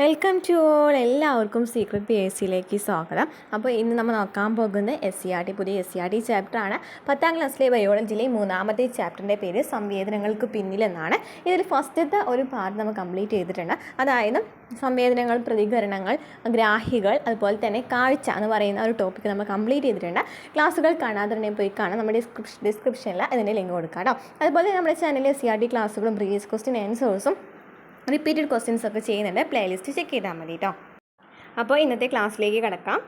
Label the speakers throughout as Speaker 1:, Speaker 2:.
Speaker 1: Welcome to all. എല്ലാവർക്കും secret P S സിയിലേക്ക് സ്വാഗതം. അപ്പോൾ ഇന്ന് നമ്മൾ നോക്കാൻ പോകുന്നത് എസ് സി ആർ ടി പുതിയ എസ് സി ആർ ടി ചാപ്റ്ററാണ് പത്താം ക്ലാസ്സിലെ ബയോളജിയിലെ മൂന്നാമത്തെ ചാപ്റ്ററിന്റെ പേര് സംവേദനങ്ങൾക്ക് പിന്നിലെന്നാണ് ഇതിൽ ഫസ്റ്റത്തെ ഒരു പാർട്ട് നമ്മൾ കംപ്ലീറ്റ് ചെയ്തിട്ടുണ്ട്. അതായത് സംവേദനങ്ങൾ പ്രതികരണങ്ങൾ ഗ്രാഹികൾ അതുപോലെ തന്നെ കാഴ്ച എന്ന് പറയുന്ന ഒരു ടോപ്പിക്ക് നമ്മൾ കംപ്ലീറ്റ് ചെയ്തിട്ടുണ്ട്. ക്ലാസ്സുകൾ കാണാതെ പോയി കാണാം. നമ്മുടെ ഡിസ്ക്രിപ്ഷനിൽ അതിന്റെ ലിങ്ക് കൊടുക്കാം കേട്ടോ. അതുപോലെ നമ്മുടെ ചാനലിൽ സി ആർ ടി ക്ലാസ്സുകളും പ്രീവിയസ് ക്വസ്റ്റ്യൻ ആൻസേഴ്സും റിപ്പീറ്റഡ് ക്വസ്റ്റ്യൻസ് ഒക്കെ ചെയ്യുന്നുണ്ട്. പ്ലേലിസ്റ്റ് ചെക്ക് ചെയ്താൽ മതി കേട്ടോ അപ്പോൾ ഇന്നത്തെ ക്ലാസ്സിലേക്ക് കിടക്കാം.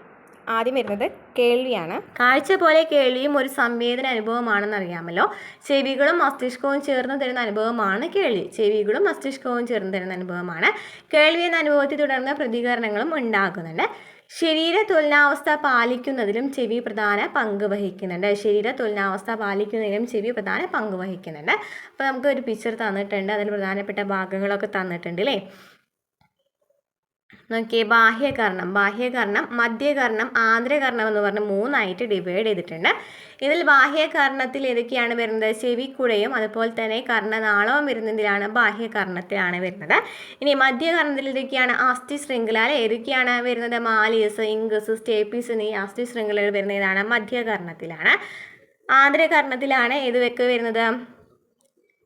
Speaker 1: ആദ്യം വരുന്നത് കേൾവിയാണ്. കാഴ്ച പോലെ കേൾവിയും ഒരു സംവേദന അനുഭവമാണെന്ന് അറിയാമല്ലോ. ചെവികളും മസ്തിഷ്കവും ചേർന്ന് തരുന്ന അനുഭവമാണ് കേൾവി. ചെവികളും മസ്തിഷ്കവും ചേർന്ന് തരുന്ന അനുഭവമാണ്. കേൾവി എന്ന അനുഭവത്തെ തുടർന്ന് പ്രതികരണങ്ങളും ഉണ്ടാകുന്നുണ്ട്. ശരീര തൊലിനാവസ്ഥ പാലിക്കുന്നതിലും ചെവി പ്രധാന പങ്ക് വഹിക്കുന്നുണ്ട്. ശരീര തൊലിനാവസ്ഥ പാലിക്കുന്നതിലും ചെവി പ്രധാന പങ്ക് വഹിക്കുന്നുണ്ട്. അപ്പോൾ നമുക്ക് ഒരു പിക്ചർ തന്നിട്ടുണ്ട്. അതിൽ പ്രധാനപ്പെട്ട ഭാഗങ്ങളൊക്കെ തന്നിട്ടുണ്ട് അല്ലേ നോക്കിയേ ബാഹ്യകർണം. ബാഹ്യകർണം മധ്യകർണം ആന്തരകർണം എന്ന് പറഞ്ഞ് മൂന്നായിട്ട് ഡിവൈഡ് ചെയ്തിട്ടുണ്ട്. ഇതിൽ ബാഹ്യകർണത്തിൽ ഏതൊക്കെയാണ് വരുന്നത്? ചെവിക്കുഴയും അതുപോലെ തന്നെ കർണനാളവും വരുന്നതിലാണ് ബാഹ്യകർണത്തിലാണ് വരുന്നത്. ഇനി മധ്യകർണത്തിൽ ഏതൊക്കെയാണ്? അസ്ഥി ശൃംഖല അല്ലെ ഏതൊക്കെയാണ് വരുന്നത്? മാലിയസ് ഇംഗസ് സ്റ്റേപ്പീസ് എന്നീ അസ്ഥി ശൃംഖലകൾ വരുന്നതാണ് മധ്യകർണത്തിലാണ്. ആന്തരകർണത്തിലാണ് ഏത് വെക്ക് വരുന്നത്?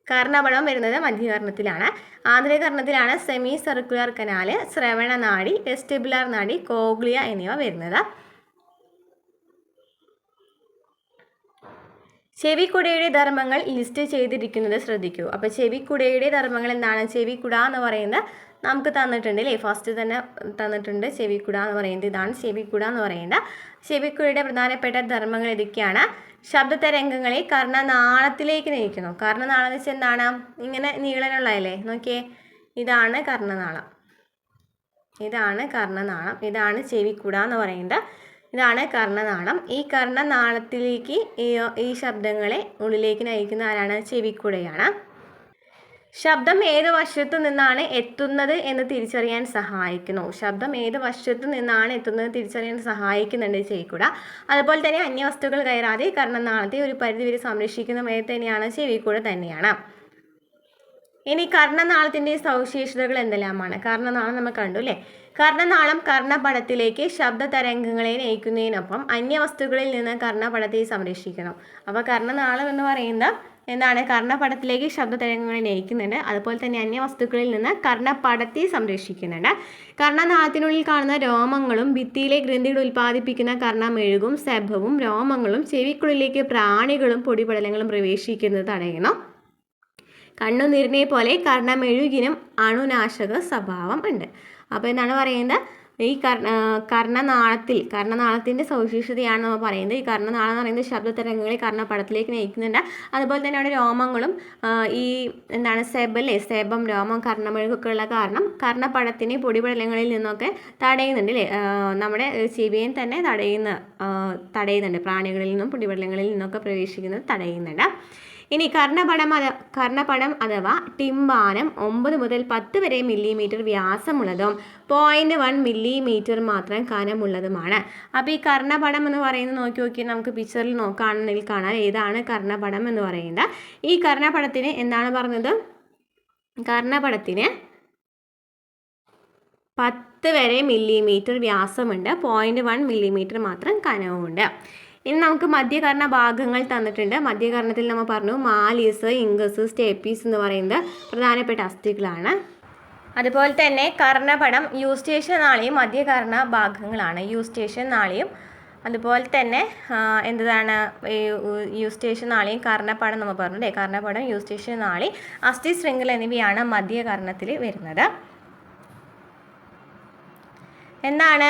Speaker 1: കർണപടം വരുന്നത് മധ്യകർണത്തിലാണ്. ആന്തരികർണത്തിലാണ് സെമി സർക്കുലർ കനാല് ശ്രവണ നാഡി വെസ്റ്റിബുലാർ നാഡി കോഗ്ലിയ എന്നിവ വരുന്നത്. ചെവിക്കുടയുടെ ധർമ്മങ്ങൾ ലിസ്റ്റ് ചെയ്തിരിക്കുന്നത് ശ്രദ്ധിക്കൂ. അപ്പോൾ ചെവിക്കുടയുടെ ധർമ്മങ്ങൾ എന്താണ്? ചെവിക്കുട എന്ന് പറയുന്നത് നമുക്ക് തന്നിട്ടുണ്ട് അല്ലേ? ഫസ്റ്റ് തന്നെ തന്നിട്ടുണ്ട് ചെവിക്കുട എന്ന് പറയുന്നത്. ഇതാണ് ചെവിക്കുട എന്ന് പറയുന്നത്. ചെവിക്കുടയുടെ പ്രധാനപ്പെട്ട ധർമ്മങ്ങൾ ഇതൊക്കെയാണ്. ശബ്ദതരംഗങ്ങളെ കർണനാളത്തിലേക്ക് നയിക്കുന്നു. കർണനാളം എന്ന് വെച്ചാൽ എന്താണ്? ഇങ്ങനെ നീളനുള്ളതല്ലേ? നോക്കിയേ. ഇതാണ് കർണനാളം. ഇതാണ് കർണനാളം. ഇതാണ് ചെവിക്കുട എന്ന് പറയുന്നത്. ഇതാണ് കർണനാളം. ഈ കർണനാളത്തിലേക്ക് ഈ ശബ്ദങ്ങളെ ഉള്ളിലേക്ക് നയിക്കുന്ന ആരാണ്? ചെവിക്കുടയാണ്. ശബ്ദം ഏത് വശത്തു നിന്നാണ് എത്തുന്നത് എന്ന് തിരിച്ചറിയാൻ സഹായിക്കുന്നു. ശബ്ദം ഏത് വശത്തു നിന്നാണ് എത്തുന്നത് തിരിച്ചറിയാൻ സഹായിക്കുന്നുണ്ട് ചെവിക്കുട അതുപോലെ തന്നെ അന്യവസ്തുക്കൾ കയറാതെ കർണനാളത്തെ ഒരു പരിധിവരെ സംരക്ഷിക്കുന്ന മേൽ തന്നെയാണ് ചെവിക്കുട തന്നെയാണ്. ഇനി കർണനാളത്തിന്റെ സവിശേഷതകൾ എന്തെല്ലാമാണ്? കർണനാളം നമ്മൾ കണ്ടു അല്ലേ? കർണനാളം കർണപടത്തിലേക്ക് ശബ്ദ തരംഗങ്ങളെ നയിക്കുന്നതിനൊപ്പം അന്യവസ്തുക്കളിൽ നിന്ന് കർണപടത്തെ സംരക്ഷിക്കണം. അപ്പോൾ കർണനാളം എന്ന് പറയുന്നത് എന്താണ് കർണപടത്തിലേക്ക് ശബ്ദ തരംഗങ്ങളെ നയിക്കുന്നുണ്ട് അതുപോലെ തന്നെ അന്യ വസ്തുക്കളിൽ നിന്ന് കർണപടത്തെ സംരക്ഷിക്കുന്നുണ്ട്. കർണനാളത്തിനുള്ളിൽ കാണുന്ന രോമങ്ങളും ഭിത്തിയിലെ ഗ്രന്ഥികൾ ഉൽപ്പാദിപ്പിക്കുന്ന കർണമെഴുകും സെഭവും രോമങ്ങളും ചെവിക്കുള്ളിലേക്ക് പ്രാണികളും പൊടിപടലങ്ങളും പ്രവേശിക്കുന്നത് തടയണം കണ്ണുനീരിനെ പോലെ കർണമെഴുകിനും അണുനാശക സ്വഭാവം ഉണ്ട്. അപ്പോൾ എന്താണ് പറയുന്നത്? ഈ കർണ കർണനാളത്തിൽ കർണനാളത്തിന്റെ സവിശേഷതയാണ് നമ്മൾ പറയുന്നത്. ഈ കർണനാളം എന്ന് പറയുന്നത് ശബ്ദതരംഗങ്ങളെ കർണപടത്തിലേക്ക് നയിക്കുന്നുണ്ട്. അതുപോലെ തന്നെ അവിടെ രോമങ്ങളും ഈ എന്താണ് സെബല്ലേ സെബം രോമം കർണമെഴുകൊക്കെ ഉള്ള കാരണം കർണപടത്തിനെ പൊടിപടലങ്ങളിൽ നിന്നൊക്കെ തടയുന്നുണ്ട് അല്ലേ നമ്മുടെ ചെവിയെ തന്നെ തടയുന്ന തടയുന്നുണ്ട്. പ്രാണികളിൽ നിന്നും പൊടിപടലങ്ങളിൽ നിന്നൊക്കെ പ്രവേശിക്കുന്നത് തടയുന്നുണ്ട്. ഇനി കർണപണം അത കർണപണം അഥവാ ടിംബാനം ഒമ്പത് മുതൽ പത്ത് വരെ മില്ലിമീറ്റർ വ്യാസമുള്ളതും പോയിന്റ് വൺ മില്ലിമീറ്റർ മാത്രം കനമുള്ളതുമാണ്. അപ്പോൾ ഈ കർണപടം എന്ന് പറയുന്നത് നോക്കി നോക്കി നമുക്ക് പിക്ചറിൽ നോക്കുകയാണെങ്കിൽ കാണാൻ ഏതാണ് കർണപടം എന്ന് പറയുന്നത്. ഈ കർണപടത്തിന് എന്താണ് പറഞ്ഞത്? കർണപടത്തിന് പത്ത് വരെ മില്ലിമീറ്റർ വ്യാസമുണ്ട്. പോയിന്റ് വൺ മില്ലിമീറ്റർ മാത്രം കനവുമുണ്ട്. ഇനി നമുക്ക് മധ്യകർണ ഭാഗങ്ങൾ തന്നിട്ടുണ്ട്. മധ്യകർണത്തിൽ നമ്മൾ പറഞ്ഞു മാലീസ് ഇംഗസ് സ്റ്റേപ്പീസ് എന്ന് പറയുന്നത് പ്രധാനപ്പെട്ട അസ്ഥികളാണ്. അതുപോലെ തന്നെ കർണപടം യൂസ്റ്റേഷൻ നാളിയും മധ്യകർണ ഭാഗങ്ങളാണ്. യൂസ്റ്റേഷൻ നാളിയും അതുപോലെ തന്നെ എന്താണ് യൂസ്റ്റേഷൻ നാളിയും കർണപടം നമ്മൾ പറഞ്ഞു അല്ലേ? കർണപടം യൂസ്റ്റേഷൻ നാളി അസ്ഥി ശൃംഖല എന്നിവയാണ് മധ്യകർണത്തിൽ വരുന്നത്. എന്താണ്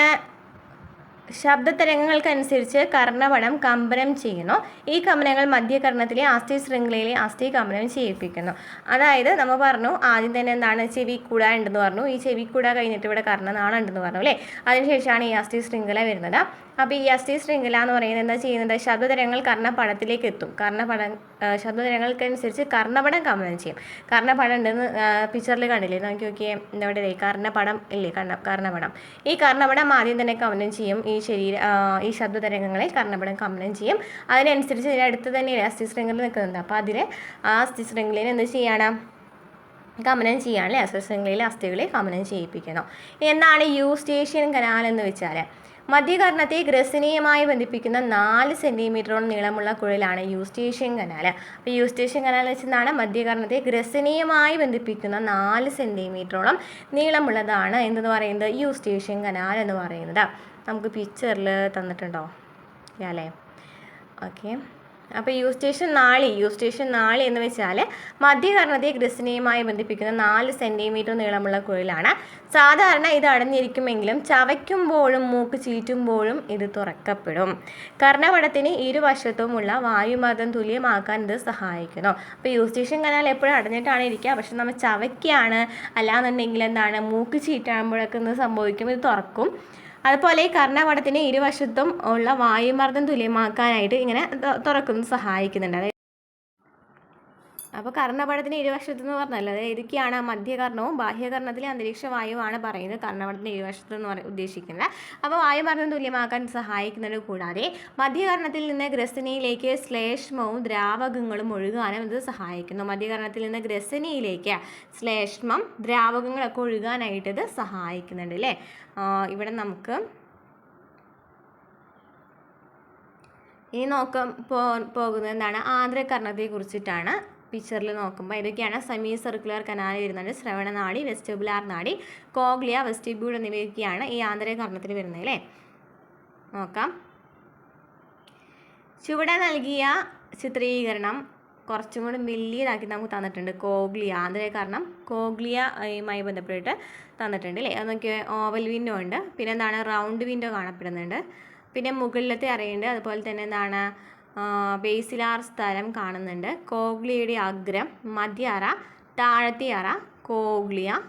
Speaker 1: ശബ്ദതരംഗങ്ങൾക്കനുസരിച്ച് കർണപടം കമ്പനം ചെയ്യുന്നു. ഈ കമ്പനങ്ങൾ മധ്യകർണത്തിലെ അസ്ഥി ശൃംഖലയിലെ അസ്ഥി കമ്പനം ചെയ്യിപ്പിക്കുന്നു. അതായത് നമ്മൾ പറഞ്ഞു ആദ്യം തന്നെ എന്താണ് ചെവി കൂട ഉണ്ടെന്ന് പറഞ്ഞു. ഈ ചെവി കൂട കഴിഞ്ഞിട്ട് ഇവിടെ കർണനാളം ഉണ്ടെന്ന് പറഞ്ഞു അല്ലേ? അതിനുശേഷമാണ് ഈ അസ്ഥി ശൃംഖല വരുന്നത്. അപ്പോൾ ഈ അസ്ഥി ശൃംഖല എന്ന് പറയുന്നത് എന്താ ചെയ്യുന്നത്? ശബ്ദതരങ്ങൾ കർണപടത്തിലേക്ക് എത്തും. കർണപടം ശബ്ദതരങ്ങൾക്കനുസരിച്ച് കർണപടം കമ്പനം ചെയ്യും. കർണപടം ഉണ്ടെന്ന് പിക്ചറിൽ കണ്ടില്ലേ? നോക്കി നോക്കിയേ. എന്താ പറയുക കർണപടം ഇല്ലേ? കർണ കർണപടം. ഈ കർണപടം ആദ്യം തന്നെ കമ്പനം ചെയ്യും. ഈ ശരീര ഈ ശബ്ദ തരംഗങ്ങളെ കർണപടം കമ്പനം ചെയ്യും. അതിനനുസരിച്ച് ഇതിന്റെ അടുത്ത് തന്നെ അസ്ഥി ശൃംഖല നിൽക്കുന്നുണ്ട് അപ്പോൾ അതിൽ ആ അസ്ഥി ശൃംഖലയിൽ എന്ത് ചെയ്യണം? കമനം ചെയ്യാനല്ലേ അസ്ഥി ശൃംഖലയിലെ അസ്ഥികളെ കമനം ചെയ്യിപ്പിക്കണം. എന്താണ് യൂസ്റ്റേഷ്യൻ കനാൽ എന്ന് വെച്ചാൽ മധ്യകർണത്തെ ഗ്രസനീയമായി ബന്ധിപ്പിക്കുന്ന നാല് സെന്റിമീറ്ററോളം നീളമുള്ള കുഴലാണ് യൂസ്റ്റേഷ്യൻ കനാൽ. അപ്പോൾ യൂസ്റ്റേഷ്യൻ കനാൽ വെച്ചതാണ് മധ്യകർണത്തെ ഗ്രസനീയമായി ബന്ധിപ്പിക്കുന്ന നാല് സെന്റിമീറ്ററോളം നീളമുള്ളതാണ് എന്തെന്ന് പറയുന്നത്? യൂസ്റ്റേഷ്യൻ കനാൽ എന്ന് പറയുന്നത്. നമുക്ക് പിക്ചറിൽ തന്നിട്ടുണ്ടോ? അല്ലേ ഓക്കെ അപ്പോൾ യൂസ്റ്റേഷൻ നാളി യൂസ്റ്റേഷൻ നാളി എന്ന് വെച്ചാൽ മധ്യകർണത്തെ ഗ്രസിനെയുമായി ബന്ധിപ്പിക്കുന്ന നാല് സെന്റിമീറ്റർ നീളമുള്ള കുഴലാണ്. സാധാരണ ഇത് അടഞ്ഞിരിക്കുമെങ്കിലും ചവയ്ക്കുമ്പോഴും മൂക്ക് ചീറ്റുമ്പോഴും ഇത് തുറക്കപ്പെടും. കർണപടത്തിന് ഇരുവശത്തുമുള്ള വായുമർദ്ദം തുല്യമാക്കാൻ ഇത് സഹായിക്കുന്നു. അപ്പോൾ യൂസ്റ്റേഷൻ കനാൽ എപ്പോഴും അടഞ്ഞിട്ടാണ് ഇരിക്കുക. പക്ഷെ നമ്മൾ ചവയ്ക്കുകയാണ്. അല്ലാന്നുണ്ടെങ്കിൽ എന്താണ്? മൂക്ക് ചീറ്റാകുമ്പോഴൊക്കെ ഇത് സംഭവിക്കും? ഇത് തുറക്കും. അതുപോലെ ഈ കർണപടത്തിന് ഇരുവശത്തും ഉള്ള വായുമർദ്ദം തുല്യമാക്കാനായിട്ട് ഇങ്ങനെ തുറക്കുന്നു സഹായിക്കുന്നുണ്ട്. അപ്പോൾ കർണപടത്തിന് ഇരുവശത്ത് എന്ന് പറഞ്ഞല്ലോ. അതായത് ഏതൊക്കെയാണ് മധ്യകർണവും ബാഹ്യകർണത്തിലെ അന്തരീക്ഷ വായുവാണ് പറയുന്നത് കർണപടത്തിന് ഇരുവശത്ത് എന്ന് പറ ഉദ്ദേശിക്കുന്നത്. അപ്പോൾ വായുമർദ്ദം തുല്യമാക്കാൻ സഹായിക്കുന്നത് കൂടാതെ മധ്യകർണത്തിൽ നിന്ന് ഗ്രസനിയിലേക്ക് ശ്ലേഷ്മവും ദ്രാവകങ്ങളും ഒഴുകാനും ഇത് സഹായിക്കുന്നു. മധ്യകർണത്തിൽ നിന്ന് ഗ്രസനിയിലേക്ക് ശ്ലേഷ്മം ദ്രാവകങ്ങളൊക്കെ ഒഴുകാനായിട്ട് ഇത് സഹായിക്കുന്നുണ്ട് അല്ലേ? ഇവിടെ നമുക്ക് ഇനി നോക്കാം പോ പോകുന്നത് എന്താണ്? ആന്ധ്രകർണത്തെ കുറിച്ചിട്ടാണ് പിക്ചറിൽ നോക്കുമ്പോൾ ഇതൊക്കെയാണ് സെമി സർക്കുലർ കനാൽ വരുന്നത്. ശ്രവണനാടി വെസ്റ്റിബുലാർ നാടി കോഗ്ലിയ വെസ്റ്റിബ്യൂൾ എന്നിവയൊക്കെയാണ് ഈ ആന്തരികർണത്തിൽ വരുന്നത് അല്ലേ? നോക്കാം. ചുവടെ നൽകിയ ചിത്രീകരണം കുറച്ചും കൂടി വലിയതാക്കി നമുക്ക് തന്നിട്ടുണ്ട്. കോഗ്ലിയ ആന്തരികർണം കോഗ്ലിയയുമായി ബന്ധപ്പെട്ടിട്ട് തന്നിട്ടുണ്ട് അല്ലേ? അത് നോക്കിയാൽ ഓവൽ വിൻഡോ ഉണ്ട്. പിന്നെ എന്താണ് റൗണ്ട് വിൻഡോ കാണപ്പെടുന്നുണ്ട്. പിന്നെ മുകളിലത്തെ അറിയുണ്ട്. അതുപോലെ തന്നെ എന്താണ്? ബേസിലാർ സ്ഥലം കാണുന്നുണ്ട്. കോഗ്ലിയുടെ അഗ്രം മധ്യ അറ താഴത്തെ അറ cochlea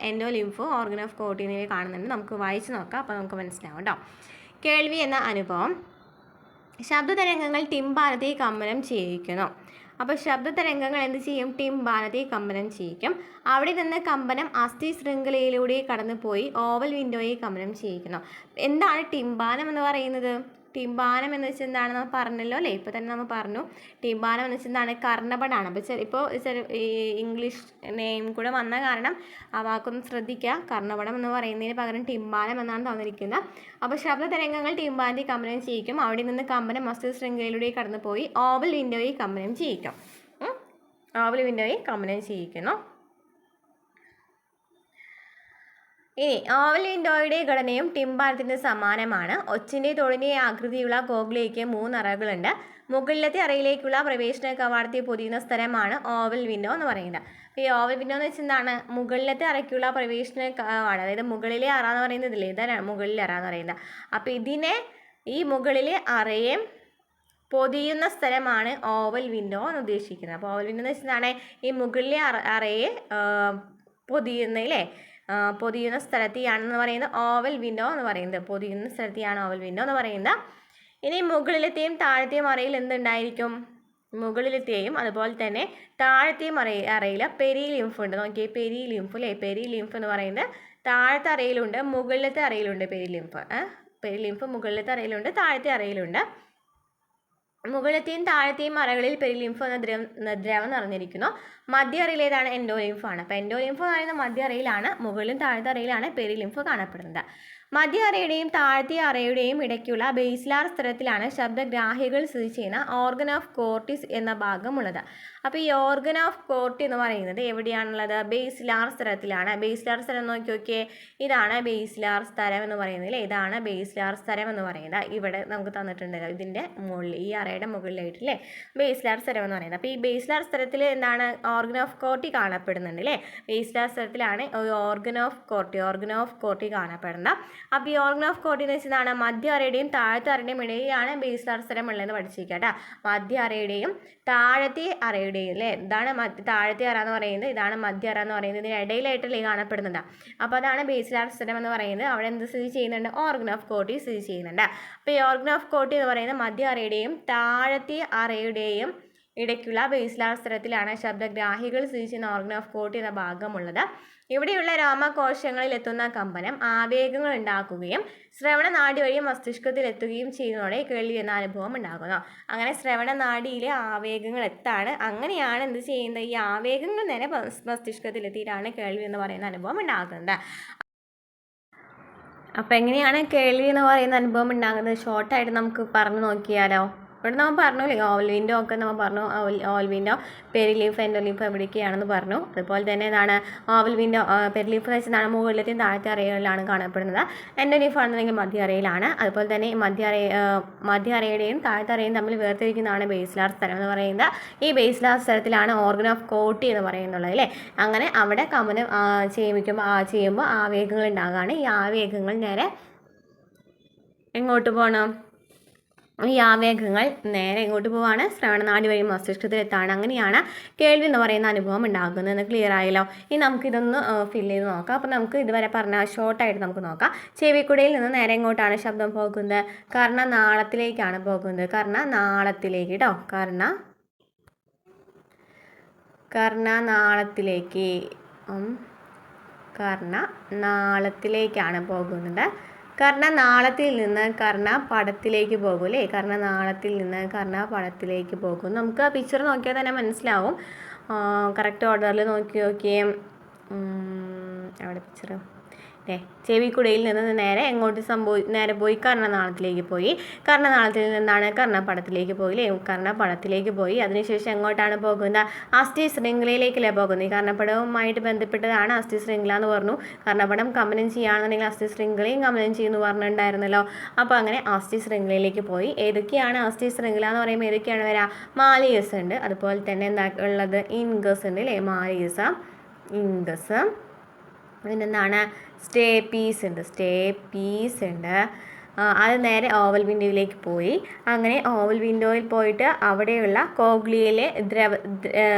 Speaker 1: endolymph organ of Corti എന്നിവ കാണുന്നുണ്ട്. നമുക്ക് വായിച്ച് നോക്കാം അപ്പോൾ നമുക്ക് മനസ്സിലാവും കേട്ടോ കേൾവി എന്ന അനുഭവം. ശബ്ദതരംഗങ്ങൾ ടിംബാനത്തെ കമ്പനം ചെയ്യിക്കുന്നു. അപ്പോൾ ശബ്ദതരംഗങ്ങൾ എന്ത് ചെയ്യും? ടിംബാനത്തെ കമ്പനം ചെയ്യിക്കും. അവിടെ നിന്ന് കമ്പനം അസ്ഥി ശൃംഖലയിലൂടെ കടന്നുപോയി ഓവൽ വിൻഡോയെ കമ്പനം ചെയ്യിക്കുന്നു. എന്താണ് ടിംബാനം എന്ന് പറയുന്നത്? ടിംബാനം എന്ന് വെച്ചാൽ എന്താണ് നമ്മൾ പറഞ്ഞല്ലോ അല്ലേ? ഇപ്പോൾ തന്നെ നമ്മൾ പറഞ്ഞു. ടിംബാനം എന്ന് വെച്ചാൽ എന്താണ്? കർണപടാണ്. അപ്പോൾ ചെറിയ ഇപ്പോൾ ചെറിയ ഈ ഇംഗ്ലീഷ് നെയിം കൂടെ വന്ന കാരണം ആ വാക്കൊന്ന് ശ്രദ്ധിക്കുക. കർണപടം എന്ന് പറയുന്നതിന് പകരം ടിംബാനം എന്നാണ് തന്നിരിക്കുന്നത്. അപ്പോൾ ശബ്ദതരംഗങ്ങൾ ടിംബാന്റെ കമ്പനം ചെയ്യിക്കും. അവിടെ നിന്ന് കമ്പനം മസ്തിഷ്ക ശൃംഖലയിലൂടെ കടന്നു പോയി ഓവൽ വിൻഡോയെ കമ്പനം ചെയ്യിക്കും. ഓവൽ വിൻഡോയെ കമ്പനം ചെയ്യിക്കുന്നു. ഇനി ഓവലിൻഡോയുടെ ഘടനയും ടിംബാനത്തിന് സമാനമാണ്. ഒച്ചിന്റെ തൊഴിലിനെ ആകൃതിയുള്ള ഗോഗ്ലിയയ്ക്ക് മൂന്ന് അറകളുണ്ട്. മുകളിലത്തെ അറയിലേക്കുള്ള പ്രവേശന കവാടത്തെ പൊതിയുന്ന സ്ഥലമാണ് ഓവൽ വിൻഡോ എന്ന് പറയുന്നത്. ഈ ഓവൽ വിൻഡോ എന്ന് വെച്ചാൽ എന്താണ്? മുകളിലത്തെ അറയ്ക്കുള്ള പ്രവേശന കവാട അതായത് മുകളിലെ അറ എന്ന് പറയുന്നത് ഇതില്ലേ ഇതാണ് മുകളിലെ അറ എന്ന് പറയുന്നത്. അപ്പോൾ ഇതിനെ ഈ മുകളിലെ അറയെ പൊതിയുന്ന സ്ഥലമാണ് ഓവൽ വിൻഡോ എന്ന് ഉദ്ദേശിക്കുന്നത്. അപ്പോൾ ഓവൽ വിൻഡോ എന്ന് വെച്ചാൽ ഈ മുകളിലെ അറ അറയെ പൊതിയുന്ന ആ, പൊതിയുന്ന സ്ഥലത്തെയാണെന്ന് പറയുന്ന ഓവൽ വിൻഡോ എന്ന് പറയുന്നത്. പൊതിയുന്ന സ്ഥലത്തെയാണ് ഓവൽ വിൻഡോ എന്ന് പറയുന്നത്. ഇനി മുകളിലത്തെയും താഴത്തെയും അറയിൽ എന്തുണ്ടായിരിക്കും? മുകളിലത്തെയും അതുപോലെ തന്നെ താഴത്തെയും അറ അറയിൽ പെരി ലിംഫ് ഉണ്ട്. നോക്കിയേ പെരി ലിംഫ് അല്ലേ പെരി ലിംഫ് എന്ന് പറയുന്നത് താഴത്തെ അറയിലുണ്ട് മുകളിലത്തെ അറയിലുണ്ട് പെരി ലിംഫ് പെരി ലിംഫ് മുകളിലത്തെ അറയിലുണ്ട് താഴത്തെ അറയിലുണ്ട്. മുകളിലത്തെയും താഴത്തെയും അറകളിൽ പെരിലിംഫ് എന്ന ദ്രവം ദ്രവം നിറഞ്ഞിരിക്കുന്നു. മധ്യ ഏതാണ് എൻഡോലിംഫ് ആണ് അപ്പോൾ എൻഡോലിംഫ് എന്ന് പറയുന്ന മധ്യ അറയിലാണ് മുകളിലും താഴത്തെ അറയിലാണ് പെരിലിംഫ് കാണപ്പെടുന്നത്. മധ്യ അറയുടെയും താഴത്തെ അറയുടെയും ഇടയ്ക്കുള്ള ബേസ്ലാർ സ്ഥലത്തിലാണ് ശബ്ദഗ്രാഹികൾ സ്ഥിതി ചെയ്യുന്ന ഓർഗൻ ഓഫ് കോർട്ടിസ് എന്ന ഭാഗമുള്ളത് അപ്പോൾ ഈ ഓർഗൻ ഓഫ് കോർട്ട് എന്ന് പറയുന്നത് എവിടെയാണുള്ളത്? ബേസ്ലാർ സ്ഥലത്തിലാണ്. ബേസ്ലാർ സ്ഥലം നോക്കി നോക്കിയേ. ഇതാണ് ബേസ്ലാർ സ്ഥലം എന്ന് പറയുന്നത് അല്ലേ? ഇതാണ് ബേസ്ലാർ സ്ഥലം എന്ന് പറയുന്നത്. ഇവിടെ നമുക്ക് തന്നിട്ടുണ്ടല്ലോ ഇതിന്റെ മുകളിൽ ഈ അറയുടെ മുകളിലായിട്ട് അല്ലേ? ബേസ്ലാർ സ്ഥലം എന്ന് പറയുന്നത്. അപ്പോൾ ഈ ബേസ്ലാർ സ്ഥലത്തിൽ എന്താണ്? ഓർഗൻ ഓഫ് കോർട്ടി കാണപ്പെടുന്നുണ്ട് അല്ലേ? Basilar സ്ഥലത്തിലാണ് organ of Corti organ of Corti കാണപ്പെടുന്നത്. അപ്പോൾ ഈ ഓർഗൻ ഓഫ് കോർട്ടി എന്ന് വെച്ചതാണ് മധ്യ അറയുടെയും താഴത്തെ അറയുടെയും ഇടയിലാണ് ബേസ്ലാർ സ്ഥലം ഉള്ളതെന്ന് പഠിച്ചിരിക്കുക കേട്ടോ. മധ്യ അറയുടെയും താഴത്തെ അറയുടെയും അല്ലേ ഇതാണ് മധ്യ താഴത്തെ അറ എന്ന് പറയുന്നത് ഇതാണ് മധ്യ അറ എന്ന് പറയുന്നത് ഇതിന് ഇടയിലായിട്ടല്ലേ കാണപ്പെടുന്നത്. അപ്പോൾ അതാണ് ബേസിലാർ സ്ഥലം എന്ന് പറയുന്നത്. അവിടെ എന്ത് സ്ഥിതി ചെയ്യുന്നുണ്ട്? ഓർഗൻ ഓഫ് കോട്ടി സ്ഥിതി ചെയ്യുന്നുണ്ട്. അപ്പോൾ ഈ ഓർഗൻ ഓഫ് കോട്ടി എന്ന് പറയുന്നത് മധ്യ അറയുടെയും താഴത്തെ അറയുടെയും ഇടയ്ക്കുള്ള ബേസിലാർ സ്ഥലത്തിലാണ് ശബ്ദഗ്രാഹികൾ സ്ഥിതി ചെയ്യുന്ന ഓർഗൻ ഓഫ് കോട്ടി എന്ന ഭാഗമുള്ളത്. ഇവിടെയുള്ള രോമകോശങ്ങളിൽ എത്തുന്ന കമ്പനം ആവേഗങ്ങൾ ഉണ്ടാക്കുകയും ശ്രവണ നാഡി വഴി മസ്തിഷ്കത്തിൽ എത്തുകയും ചെയ്യുന്നതോടെ കേൾവി എന്ന അനുഭവം ഉണ്ടാകുന്നു. അങ്ങനെ ശ്രവണ നാഡിയിലെ ആവേഗങ്ങൾ എത്താണ്? അങ്ങനെയാണ് എന്ത് ചെയ്യുന്നത്? ഈ ആവേഗങ്ങൾ നേരെ മസ്തിഷ്കത്തിൽ മസ്തിഷ്കത്തിലെത്തിയിട്ടാണ് കേൾവി എന്ന് പറയുന്ന അനുഭവം ഉണ്ടാകുന്നത്. അപ്പോൾ എങ്ങനെയാണ് കേൾവി എന്ന് പറയുന്ന അനുഭവം ഉണ്ടാകുന്നത്? ഷോർട്ടായിട്ട് നമുക്ക് പറഞ്ഞു നോക്കിയാലോ? ഇവിടെ നമ്മൾ പറഞ്ഞു ഓൽവിന്റെ ഒക്കെ നമ്മൾ പറഞ്ഞു ഓൽവിന്റെ പെരിലീഫ് വിൻഡോ പെരിലീഫ് എൻഡോലീഫ് എവിടേക്കാണെന്ന് പറഞ്ഞു. അതുപോലെ തന്നെ എന്താണ് ഓവൽവിന്റെ പെരിലീഫ് എന്ന് വെച്ചാൽ മുകളിലത്തെയും താഴത്തെ അറയിലാണ് കാണപ്പെടുന്നത്. എന്റെ ലീഫ് ആണെന്നുണ്ടെങ്കിൽ മധ്യ അറയിലാണ്. അതുപോലെ തന്നെ മധ്യ അറ മധ്യ അറയുടെയും താഴത്തെ അറയും തമ്മിൽ വേർതിരിക്കുന്നതാണ് ബേസ്ലാർ സ്ഥലം എന്ന് പറയുന്നത്. ഈ ബേസ്ലാർ സ്ഥലത്തിലാണ് ഓർഗൻ ഓഫ് കോട്ടി എന്ന് പറയുന്നുള്ളത് അല്ലേ? അങ്ങനെ അവിടെ കമനം ചെയ്യിക്കുമ്പോൾ ചെയ്യുമ്പോൾ ആവേഗങ്ങൾ ഉണ്ടാകുകയാണ്. ഈ ആവേഗങ്ങൾ നേരെ എങ്ങോട്ട് പോകണം? ഈ ആവേഗങ്ങൾ നേരെ ഇങ്ങോട്ട് പോവാണ്. ശ്രവണനാടി വഴി മസ്തിഷ്കത്തിലെത്താണ്. അങ്ങനെയാണ് കേൾവി എന്ന് പറയുന്ന അനുഭവം ഉണ്ടാകുന്നത്. എന്ന് ക്ലിയർ ആയല്ലോ? ഇനി നമുക്കിതൊന്ന് ഫിൽ ചെയ്ത് നോക്കാം. അപ്പോൾ നമുക്ക് ഇതുവരെ പറഞ്ഞ ഷോർട്ടായിട്ട് നമുക്ക് നോക്കാം. ചെവിക്കുടയിൽ നിന്ന് നേരെ ഇങ്ങോട്ടാണ് ശബ്ദം പോകുന്നത്. കർണ നാളത്തിലേക്കാണ് പോകുന്നത്. കർണ നാളത്തിലേക്ക് കേട്ടോ കർണ കർണനാളത്തിലേക്ക് കർണ നാളത്തിലേക്കാണ് പോകുന്നത്. കർണനാളത്തിൽ നിന്ന് കർണ പടത്തിലേക്ക് പോകും അല്ലേ കർണനാളത്തിൽ നിന്ന് കർണ പടത്തിലേക്ക് പോകും. നമുക്ക് ആ പിക്ചർ നോക്കിയാൽ തന്നെ മനസ്സിലാവും. കറക്റ്റ് ഓർഡറിൽ നോക്കി നോക്കിയേ. അവിടെ പിക്ചർ ഏ ചെവിക്കുടയിൽ നിന്ന് നേരെ എങ്ങോട്ട് സംഭവി നേരെ പോയി കർണനാളത്തിലേക്ക് പോയി. കർണനാളത്തിൽ നിന്നാണ് കർണപടത്തിലേക്ക് പോയി അല്ലേ കർണപടത്തിലേക്ക് പോയി. അതിനുശേഷം എങ്ങോട്ടാണ് പോകുന്നത്? അസ്ഥി ശൃംഖലയിലേക്കല്ലേ പോകുന്നത്? ഈ കർണപടവുമായിട്ട് ബന്ധപ്പെട്ടതാണ് അസ്ഥി ശൃംഖല എന്ന് പറഞ്ഞു. കർണപടം കമനം ചെയ്യുകയാണെന്നുണ്ടെങ്കിൽ അസ്ഥി ശൃംഖലയും കമനം ചെയ്യുന്നു പറഞ്ഞിട്ടുണ്ടായിരുന്നല്ലോ. അപ്പോൾ അങ്ങനെ അസ്ഥി ശൃംഖലയിലേക്ക് പോയി. ഏതൊക്കെയാണ് അസ്ഥി ശൃംഖല എന്ന് പറയുമ്പോൾ ഏതൊക്കെയാണ് വരാ? മാലിയസ് ഉണ്ട്. അതുപോലെ തന്നെ എന്താ ഉള്ളത്? ഇൻഗസ് ഉണ്ട് അല്ലേ? Malleus incus. പിന്നെന്താണ്? സ്റ്റേ പീസ് ഉണ്ട് സ്റ്റേ പീസ് ഉണ്ട് ആ, അത് നേരെ ഓവൽ വിൻഡോയിലേക്ക് പോയി. അങ്ങനെ ഓവൽ വിൻഡോയിൽ പോയിട്ട് അവിടെയുള്ള കോഗ്ലിയയിലെ ദ്രവ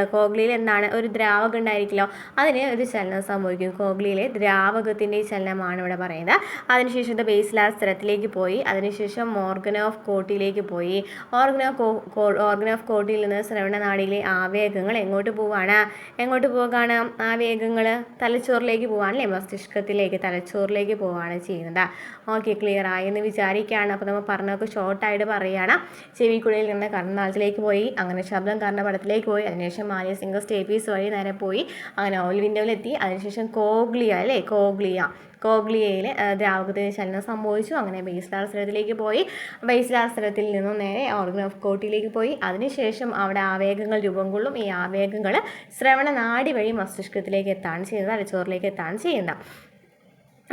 Speaker 1: കോഗ്ലിയിൽ എന്താണ്? ഒരു ദ്രാവകം ഉണ്ടായിരിക്കില്ല. അതിന് ഒരു ചലനം സംഭവിക്കും. കോഗ്ലിയിലെ ദ്രാവകത്തിന്റെ ചലനമാണ് ഇവിടെ പറയുന്നത്. അതിനുശേഷം ഇത് ബേസ്ലാർ സ്ഥലത്തിലേക്ക് പോയി. അതിനുശേഷം ഓർഗൻ ഓഫ് കോട്ടിയിലേക്ക് പോയി. ഓർഗൻ ഓഫ് ഓർഗൻ ഓഫ് കോട്ടിയിൽ നിന്ന് ശ്രവണനാടിയിലെ ആവേഗങ്ങൾ എങ്ങോട്ട് പോവാണ്? എങ്ങോട്ട് പോകാണ്? ആവേഗങ്ങൾ തലച്ചോറിലേക്ക് പോവാണല്ലേ? മസ്തിഷ്കത്തിലേക്ക് തലച്ചോറിലേക്ക് പോവാണ് ചെയ്യുന്നത്. ഓക്കെ ക്ലിയർ ആയി. എന്ന് വിചാരിക്കുകയാണ്. അപ്പോൾ നമ്മൾ പറഞ്ഞതൊക്കെ ഷോർട്ടായിട്ട് പറയുകയാണ്. ചെവിക്കുഴയിൽ നിന്ന് കർണനാളത്തിലേക്ക് പോയി അങ്ങനെ ശബ്ദം കർണപടത്തിലേക്ക് പോയി. അതിനുശേഷം മാലിയ സിംഗർ സ്റ്റേപ്പീസ് വഴി നേരെ പോയി. അങ്ങനെ ഓയിൽ വിൻഡോയിലെത്തി. അതിനുശേഷം കോഗ്ലിയ അല്ലേ? കോഗ്ലിയ. കോഗ്ലിയയിൽ ദ്രാവകത്തിന് ചലനം സംഭവിച്ചു. അങ്ങനെ ബേസ്ലാർ സ്ഥലത്തിലേക്ക് പോയി. ബേസ്ലാർ സ്ഥലത്തിൽ നിന്നും നേരെ ഓർഗൻ ഓഫ് കോട്ടിയിലേക്ക് പോയി. അതിനുശേഷം അവിടെ ആവേഗങ്ങൾ രൂപം കൊള്ളും. ഈ ആവേഗങ്ങൾ ശ്രവണനാടി വഴി മസ്തിഷ്കത്തിലേക്ക് എത്താണ് ചെയ്യുന്നത് തലച്ചോറിലേക്ക് എത്താണ് ചെയ്യുന്നത്.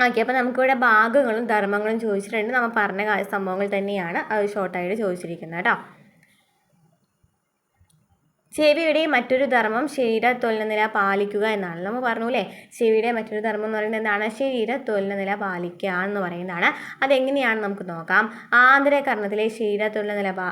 Speaker 1: ഓക്കെ അപ്പോൾ നമുക്കിവിടെ ഭാഗങ്ങളും ധർമ്മങ്ങളും ചോദിച്ചിട്ടുണ്ട്. നമ്മൾ പറഞ്ഞ സംഭവങ്ങൾ തന്നെയാണ്. അത് ഷോർട്ടായിട്ട് ചോദിച്ചിരിക്കുന്നത് കേട്ടോ. ചെവിയുടെ മറ്റൊരു ധർമ്മം ശരീര തൊലിന നില പാലിക്കുക എന്നാണ്. നമ്മൾ പറഞ്ഞു അല്ലേ ചെവിയുടെ മറ്റൊരു ധർമ്മം എന്ന് പറയുന്നത് എന്താണ്? ശരീര പാലിക്കുക എന്ന് പറയുന്നതാണ്. അതെങ്ങനെയാണ് നമുക്ക് നോക്കാം. ആന്തരകർണത്തിലെ ശരീര തൊലിന നില പാ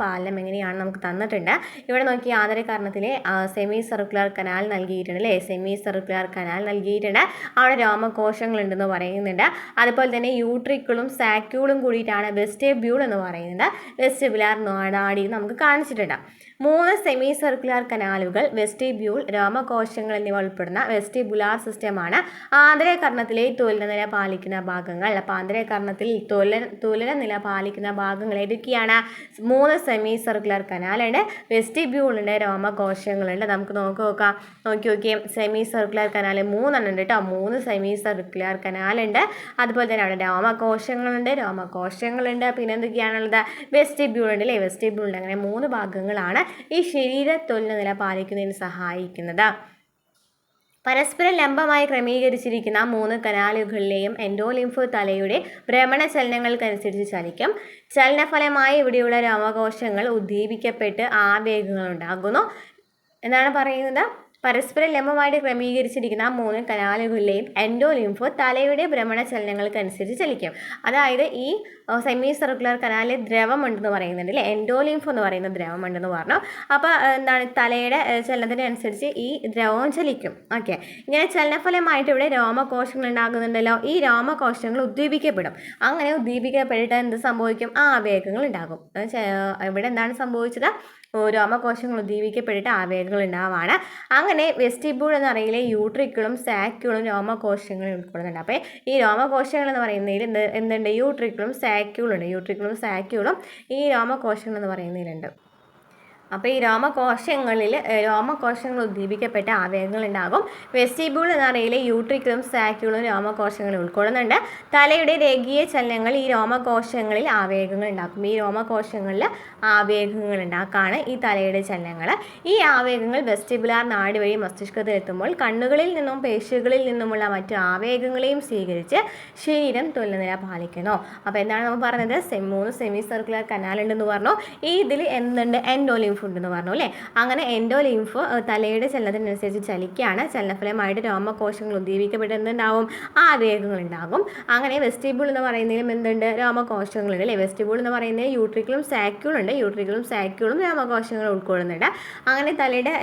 Speaker 1: പാലനം എങ്ങനെയാണ് നമുക്ക് തന്നിട്ടുണ്ട്. ഇവിടെ നോക്കി ആന്തരകർണത്തിലെ സെമി സർക്കുലർ കനാൽ നൽകിയിട്ടുണ്ട് അല്ലേ? സെമി സർക്കുലർ കനാൽ നൽകിയിട്ടുണ്ട്. അവിടെ രോമകോശങ്ങളുണ്ടെന്ന് പറയുന്നുണ്ട്. അതുപോലെ തന്നെ യൂട്രിക്കിളും സാക്യൂളും കൂടിയിട്ടാണ് വെസ്റ്റേബ്യൂൾ എന്ന് പറയുന്നത്. വെസ്റ്റിബുലാർ നാഡാടി നമുക്ക് കാണിച്ചിട്ടുണ്ട്. മൂന്ന് സെമി സർക്കുലർ കനാലുകൾ വെസ്റ്റിബ്യൂൾ രോമകോശങ്ങൾ എന്നിവ ഉൾപ്പെടുന്ന വെസ്റ്റിബുലാർ സിസ്റ്റമാണ്. ആന്തരകർണത്തിലെ തുലന നില പാലിക്കുന്ന ഭാഗങ്ങൾ. അപ്പോൾ ആന്തരകർണത്തിൽ തുല തുലന നില പാലിക്കുന്ന ഭാഗങ്ങൾ ഏതൊക്കെയാണ്? മൂന്ന് സെമി സർക്കുലർ കനാലുണ്ട് വെസ്റ്റിബ്യൂളുണ്ട് രോമകോശങ്ങളുണ്ട്. നമുക്ക് നോക്കി നോക്കാം. നോക്കി നോക്കിയേ. സെമി സർക്കുലർ കനാൽ മൂന്നെണ്ണം ഉണ്ട് കേട്ടോ. മൂന്ന് സെമി സർക്കുലർ കനാലുണ്ട്. അതുപോലെ തന്നെ അവിടെ രോമകോശങ്ങളുണ്ട് രോമകോശങ്ങളുണ്ട്. പിന്നെ എന്തൊക്കെയാണുള്ളത്? വെസ്റ്റിബ്യൂൾ ഉണ്ട് അല്ലേ വെസ്റ്റിബ്യൂൾ ഉണ്ട് അങ്ങനെ മൂന്ന് ഭാഗങ്ങളാണ്. ഈ ശരീര തൊലിന നില പാലിക്കുന്നതിന് സഹായിക്കുന്നത്. പരസ്പരം ലംബമായി ക്രമീകരിച്ചിരിക്കുന്ന മൂന്ന് കനാലുകളിലെയും എൻഡോലിംഫ് തലയുടെ ഭ്രമണ ചലനങ്ങൾക്കനുസരിച്ച് ചലിക്കും. ചലനഫലമായി ഇവിടെയുള്ള രോമകോശങ്ങൾ ഉദ്ദീപിക്കപ്പെട്ട് ആവേഗങ്ങൾ ഉണ്ടാകുന്നു. എന്നാണ് പറയുന്നത്. പരസ്പരം ലംബമായിട്ട് ക്രമീകരിച്ചിരിക്കുന്ന ആ മൂന്ന് കനാലുകളിലെയും എൻഡോലിംഫ് തലയുടെ ഭ്രമണ ചലനങ്ങൾക്കനുസരിച്ച് ചലിക്കും. അതായത് ഈ സെമി സർക്കുലർ കനാലിൽ ദ്രവമുണ്ടെന്ന് പറയുന്നുണ്ട് അല്ലേ? എൻഡോലിംഫ് എന്ന് പറയുന്ന ദ്രവമുണ്ടെന്ന് പറഞ്ഞു. അപ്പോൾ എന്താണ് തലയുടെ ചലനത്തിനനുസരിച്ച് ഈ ദ്രവവും ചലിക്കും. ഓക്കെ. ഇങ്ങനെ ചലനഫലമായിട്ട് ഇവിടെ രോമകോശങ്ങൾ ഉണ്ടാകുന്നുണ്ടല്ലോ. ഈ രോമകോശങ്ങൾ ഉദ്ദീപിക്കപ്പെടും. അങ്ങനെ ഉദ്ദീപിക്കപ്പെട്ടിട്ട് എന്ത് സംഭവിക്കും? ആ ആവേഗങ്ങൾ ഉണ്ടാകും. ഇവിടെ എന്താണ് സംഭവിച്ചത്? രോമകോശങ്ങൾ ഉദ്ദീപിക്കപ്പെട്ടിട്ട് ആവേഗങ്ങൾ ഉണ്ടാവാണ്. അങ്ങനെ വെസ്റ്റിബ്യൂൾ എന്ന് പറയുന്നത് യൂട്രിക്കിളും സാക്യൂളും രോമകോശങ്ങളും ഉൾക്കൊള്ളുന്നുണ്ട് അപ്പോൾ ഈ രോമകോശങ്ങൾ എന്ന് പറയുന്നതിൽ എന്ത് എന്തുണ്ട്? യൂട്രിക്കിളും സാക്യുളുണ്ട് യൂട്രിക്കിളും സാക്യൂളും ഈ രോമകോശങ്ങൾ എന്ന് പറയുന്നതിലുണ്ട്. അപ്പോൾ ഈ രോമകോശങ്ങളിൽ രോമകോശങ്ങൾ ഉദ്ദീപിക്കപ്പെട്ട ആവേഗങ്ങൾ ഉണ്ടാകും വെസ്റ്റിബ്യൂൾ എന്ന അറിയിലെ യൂട്രിക്കിളും സാക്യൂളും രോമകോശങ്ങൾ ഉൾക്കൊള്ളുന്നുണ്ട്. തലയുടെ രേഖീയ ചലനങ്ങൾ ഈ രോമകോശങ്ങളിൽ ആവേഗങ്ങൾ ഉണ്ടാക്കും. ഈ രോമകോശങ്ങളിൽ ആവേഗങ്ങൾ ഉണ്ടാക്കാണ് ഈ തലയുടെ ചലനങ്ങൾ. ഈ ആവേഗങ്ങൾ വെസ്റ്റിബുലാർ നാടി വഴി മസ്തിഷ്കത്തിൽ എത്തുമ്പോൾ കണ്ണുകളിൽ നിന്നും പേശികളിൽ നിന്നുമുള്ള മറ്റു ആവേഗങ്ങളെയും സ്വീകരിച്ച് ശരീരം തുല്യനില പാലിക്കുന്നു. അപ്പോൾ എന്താണ് നമ്മൾ പറഞ്ഞത്? മൂന്ന് സെമി സർക്കുലർ കനാൽ ഉണ്ടെന്ന് പറഞ്ഞു. ഈ ഇതിൽ എന്തുണ്ട്? എൻഡോലിംഫ് ലിംഫ് ഉണ്ടെന്ന് പറഞ്ഞു അല്ലേ? അങ്ങനെ എൻഡോ ലിംഫ് തലയുടെ ചലനത്തിനനുസരിച്ച് ചലിക്കുകയാണ് ചലനഫലമായിട്ട് രോമകോശങ്ങൾ ഉദ്ദീപിക്കപ്പെടുന്നുണ്ടാവും. ആവേഗങ്ങൾ ഉണ്ടാകും അങ്ങനെ വെസ്റ്റിബിൾ എന്ന് പറയുന്നതിലും എന്തുണ്ട്? രോമകോശങ്ങളുണ്ട് അല്ലേ? വെസ്റ്റിബിൾ എന്ന് പറയുന്നത് യൂട്രിക്കിളും സാക്യൂളും ഉണ്ട്. യൂട്രിക്കിളും സാക്യൂളും രോമകോശങ്ങൾ ഉൾക്കൊള്ളുന്നുണ്ട്. അങ്ങനെ തലയുടെ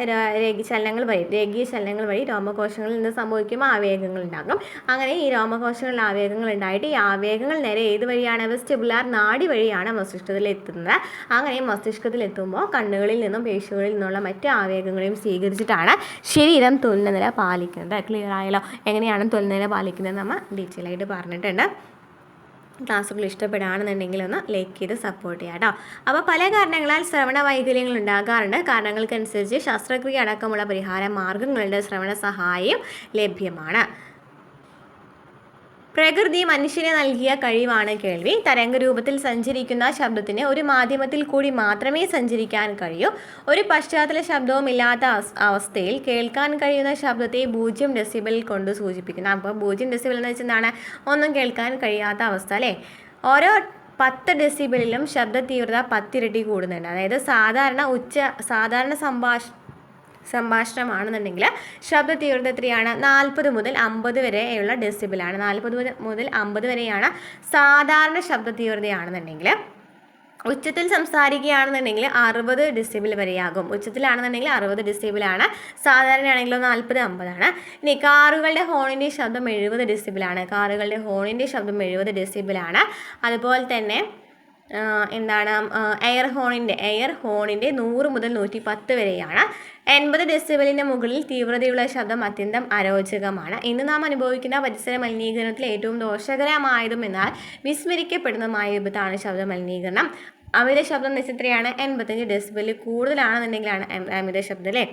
Speaker 1: ചലനങ്ങൾ വഴി രേഖീയ ചലനങ്ങൾ വഴി രോമകോശങ്ങളിൽ നിന്ന് സംഭവിക്കുമ്പോൾ ആവേഗങ്ങൾ ഉണ്ടാകും അങ്ങനെ ഈ രോമകോശങ്ങളിൽ ആവേഗങ്ങൾ ഉണ്ടായിട്ട് ഈ ആവേഗങ്ങൾ നേരെ ഏത് വഴിയാണ്? വെസ്റ്റിബുലാർ നാടി വഴിയാണ് മസ്തിഷ്കത്തിൽ എത്തുന്നത് അങ്ങനെ മസ്തിഷ്കത്തിൽ എത്തുമ്പോൾ കണ്ണുകൾ കണ്ണുകളിൽ നിന്നും പേശികളിൽ നിന്നുള്ള മറ്റ് ആവേഗങ്ങളെയും സ്വീകരിച്ചിട്ടാണ് ശരീരം തുലനില പാലിക്കുന്നത്. ക്ലിയർ ആയല്ലോ? എങ്ങനെയാണ് തുലനില പാലിക്കുന്നത് നമ്മൾ ഡീറ്റെയിൽ ആയിട്ട് പറഞ്ഞിട്ടുണ്ട്. ക്ലാസ്സുകൾ ഇഷ്ടപ്പെടുകയാണെന്നുണ്ടെങ്കിൽ ഒന്ന് ലൈക്ക് ചെയ്ത് സപ്പോർട്ട് ചെയ്യാം കേട്ടോ അപ്പോൾ പല കാരണങ്ങളാൽ ശ്രവണ വൈകല്യങ്ങൾ ഉണ്ടാകാറുണ്ട്. കാരണങ്ങൾക്കനുസരിച്ച് ശസ്ത്രക്രിയ അടക്കമുള്ള പരിഹാര മാർഗങ്ങളുടെ ശ്രവണ സഹായം ലഭ്യമാണ്. പ്രകൃതി മനുഷ്യന് നൽകിയ കഴിവാണ് കേൾവി. തരംഗരൂപത്തിൽ സഞ്ചരിക്കുന്ന ശബ്ദത്തിന് ഒരു മാധ്യമത്തിൽ കൂടി മാത്രമേ സഞ്ചരിക്കാൻ കഴിയൂ. ഒരു പശ്ചാത്തല ശബ്ദവും ഇല്ലാത്ത അവസ്ഥയിൽ കേൾക്കാൻ കഴിയുന്ന ശബ്ദത്തെ പൂജ്യം ഡെസിബിൾ കൊണ്ട് സൂചിപ്പിക്കുന്നു. അപ്പോൾ പൂജ്യം ഡെസിബിൾ എന്ന് വെച്ചാൽ എന്താണ്? ഒന്നും കേൾക്കാൻ കഴിയാത്ത അവസ്ഥ അല്ലേ? ഓരോ പത്ത് ഡെസിബിളിലും ശബ്ദ തീവ്രത പത്തിരട്ടി കൂടുന്നുണ്ട്. അതായത് സാധാരണ ഉച്ച സാധാരണ സംഭാഷ സംഭാഷണമാണെന്നുണ്ടെങ്കിൽ ശബ്ദ തീവ്രത എത്രയാണ് നാൽപ്പത് മുതൽ അമ്പത് വരെയുള്ള ഡെസിബിളാണ്. നാൽപ്പത് മുതൽ അമ്പത് വരെയാണ് സാധാരണ ശബ്ദ തീവ്രതയാണെന്നുണ്ടെങ്കിൽ ഉച്ചത്തിൽ സംസാരിക്കുകയാണെന്നുണ്ടെങ്കിൽ അറുപത് ഡിസിബിൾ വരെയാകും. ഉച്ചത്തിലാണെന്നുണ്ടെങ്കിൽ അറുപത് ഡിസിബിളാണ്. സാധാരണയാണെങ്കിലോ നാൽപ്പത് അമ്പതാണ്. ഇനി കാറുകളുടെ ഹോണിന്റെ ശബ്ദം എഴുപത് ഡിസിബിളാണ്. കാറുകളുടെ ഹോണിന്റെ ശബ്ദം എഴുപത് ഡിസിബിളാണ്. അതുപോലെ തന്നെ എന്താണ് എയർ ഹോണിന്റെ എയർ ഹോണിന്റെ നൂറ് മുതൽ നൂറ്റി പത്ത് വരെയാണ്. എൺപത് ഡെസിബലിന് മുകളിൽ തീവ്രതയുള്ള ശബ്ദം അത്യന്തം അരോചകമാണ്. ഇന്ന് നാം അനുഭവിക്കുന്ന പരിസര മലിനീകരണത്തിൽ ഏറ്റവും ദോഷകരമായതും എന്നാൽ വിസ്മരിക്കപ്പെടുന്നതുമായ വിപത്താണ് ശബ്ദ മലിനീകരണം അമിത ശബ്ദം എത്രയാണ് എൺപത്തഞ്ച് ഡെസിബലിൽ കൂടുതലാണെന്നുണ്ടെങ്കിലാണ് അമിത ശബ്ദം അല്ലേ?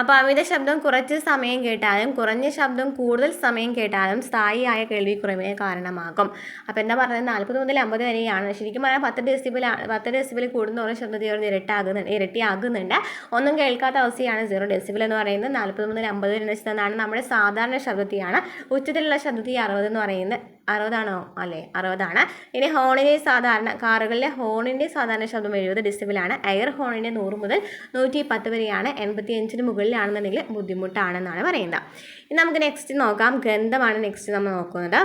Speaker 1: അപ്പോൾ അമിത ശബ്ദം കുറച്ച് സമയം കേട്ടാലും കുറഞ്ഞ ശബ്ദം കൂടുതൽ സമയം കേട്ടാലും സ്ഥായിയായ കേൾവിക്കുറവിന് കാരണമാകും. അപ്പോൾ എന്താ പറയുന്നത് നാൽപ്പത് മുതൽ അമ്പത് വരെയാണ്. ശരിക്കും പറഞ്ഞാൽ പത്ത് ഡെസിബിൾ പത്ത് ഡെസിബിൾ കൂടുന്നതോറും ശബ്ദ തീവ്രത ഇരട്ടാകുന്നുണ്ട് ഇരട്ടിയാകുന്നുണ്ട്. ഒന്നും കേൾക്കാത്ത അവസ്ഥയാണ് സീറോ ഡെസിബിൾ എന്ന് പറയുന്നത്. നാൽപ്പത് മുതൽ അമ്പത് വരെ വെച്ചാൽ നമ്മുടെ സാധാരണ ശബ്ദത്തെയാണ്. ഉച്ചത്തിലുള്ള ശബ്ദത്തി അറുപത് എന്ന് പറയുന്നത്. അറുപതാണോ? അല്ലേ അറുപതാണ്. ഇനി ഹോണിന്റെ സാധാരണ കാറുകളിലെ ഹോണിന്റെ സാധാരണ ശബ്ദം എഴുപത് ഡിസിബിളാണ് എയർ ഹോണിന്റെ നൂറ് മുതൽ നൂറ്റി പത്ത് വരെയാണ്. എൺപത്തി അഞ്ചിന് മുകളിലാണെന്നുണ്ടെങ്കിൽ ബുദ്ധിമുട്ടാണെന്നാണ് പറയുന്നത്. ഇനി നമുക്ക് നെക്സ്റ്റ് നോക്കാം. ഗന്ധമാണ് നെക്സ്റ്റ് നമ്മൾ നോക്കുന്നത്.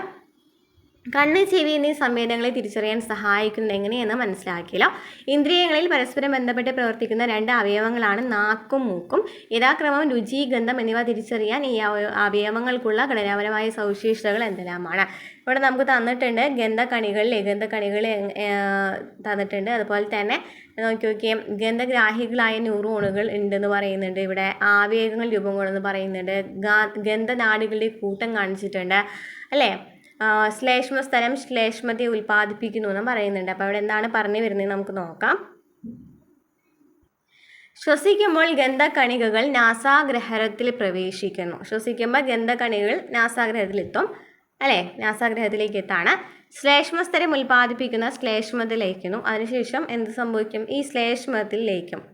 Speaker 1: കണ്ണ് ചെവി എന്നീ സംവേദനങ്ങളെ തിരിച്ചറിയാൻ സഹായിക്കുന്നത് എങ്ങനെയെന്ന് മനസ്സിലാക്കിയില്ല. ഇന്ദ്രിയങ്ങളിൽ പരസ്പരം ബന്ധപ്പെട്ട് പ്രവർത്തിക്കുന്ന രണ്ട് അവയവങ്ങളാണ് നാക്കും മൂക്കും. യഥാക്രമം രുചി ഗന്ധം എന്നിവ തിരിച്ചറിയാൻ ഈ അവയവങ്ങൾക്കുള്ള ഘടനാപരമായ സവിശേഷതകൾ എന്തെല്ലാമാണ്? ഇവിടെ നമുക്ക് തന്നിട്ടുണ്ട് ഗന്ധകണികളിൽ ഗന്ധകണികൾ തന്നിട്ടുണ്ട്. അതുപോലെ തന്നെ നോക്കി നോക്കിയാൽ ഗന്ധഗ്രാഹികളായ ന്യൂറോണുകൾ ഉണ്ടെന്ന് പറയുന്നുണ്ട്. ഇവിടെ ആവേഗങ്ങൾ രൂപം കൊണ്ടെന്ന് പറയുന്നുണ്ട്. ഗന്ധനാടുകളുടെ കൂട്ടം കാണിച്ചിട്ടുണ്ട്. അല്ലേ? ശ്ലേഷ്മ സ്ഥലം ശ്ലേഷ്മത്തെ ഉൽപ്പാദിപ്പിക്കുന്നു എന്ന് പറയുന്നുണ്ട്. അപ്പോൾ അവിടെ എന്താണ് പറഞ്ഞു വരുന്നത് നമുക്ക് നോക്കാം. ശ്വസിക്കുമ്പോൾ ഗന്ധകണികകൾ നാസാഗ്രഹത്തിൽ പ്രവേശിക്കുന്നു. ശ്വസിക്കുമ്പോൾ ഗന്ധകണികൾ നാസാഗ്രഹത്തിലെത്തും. അല്ലേ? നാസാഗ്രഹത്തിലേക്ക് എത്താണ് ശ്ലേഷ്മസ്ഥലം ഉൽപ്പാദിപ്പിക്കുന്ന ശ്ലേഷ്മത്തിലേക്കുന്നു അതിനുശേഷം എന്ത് സംഭവിക്കും? ഈ ശ്ലേഷ്മത്തിൽ ലയിക്കും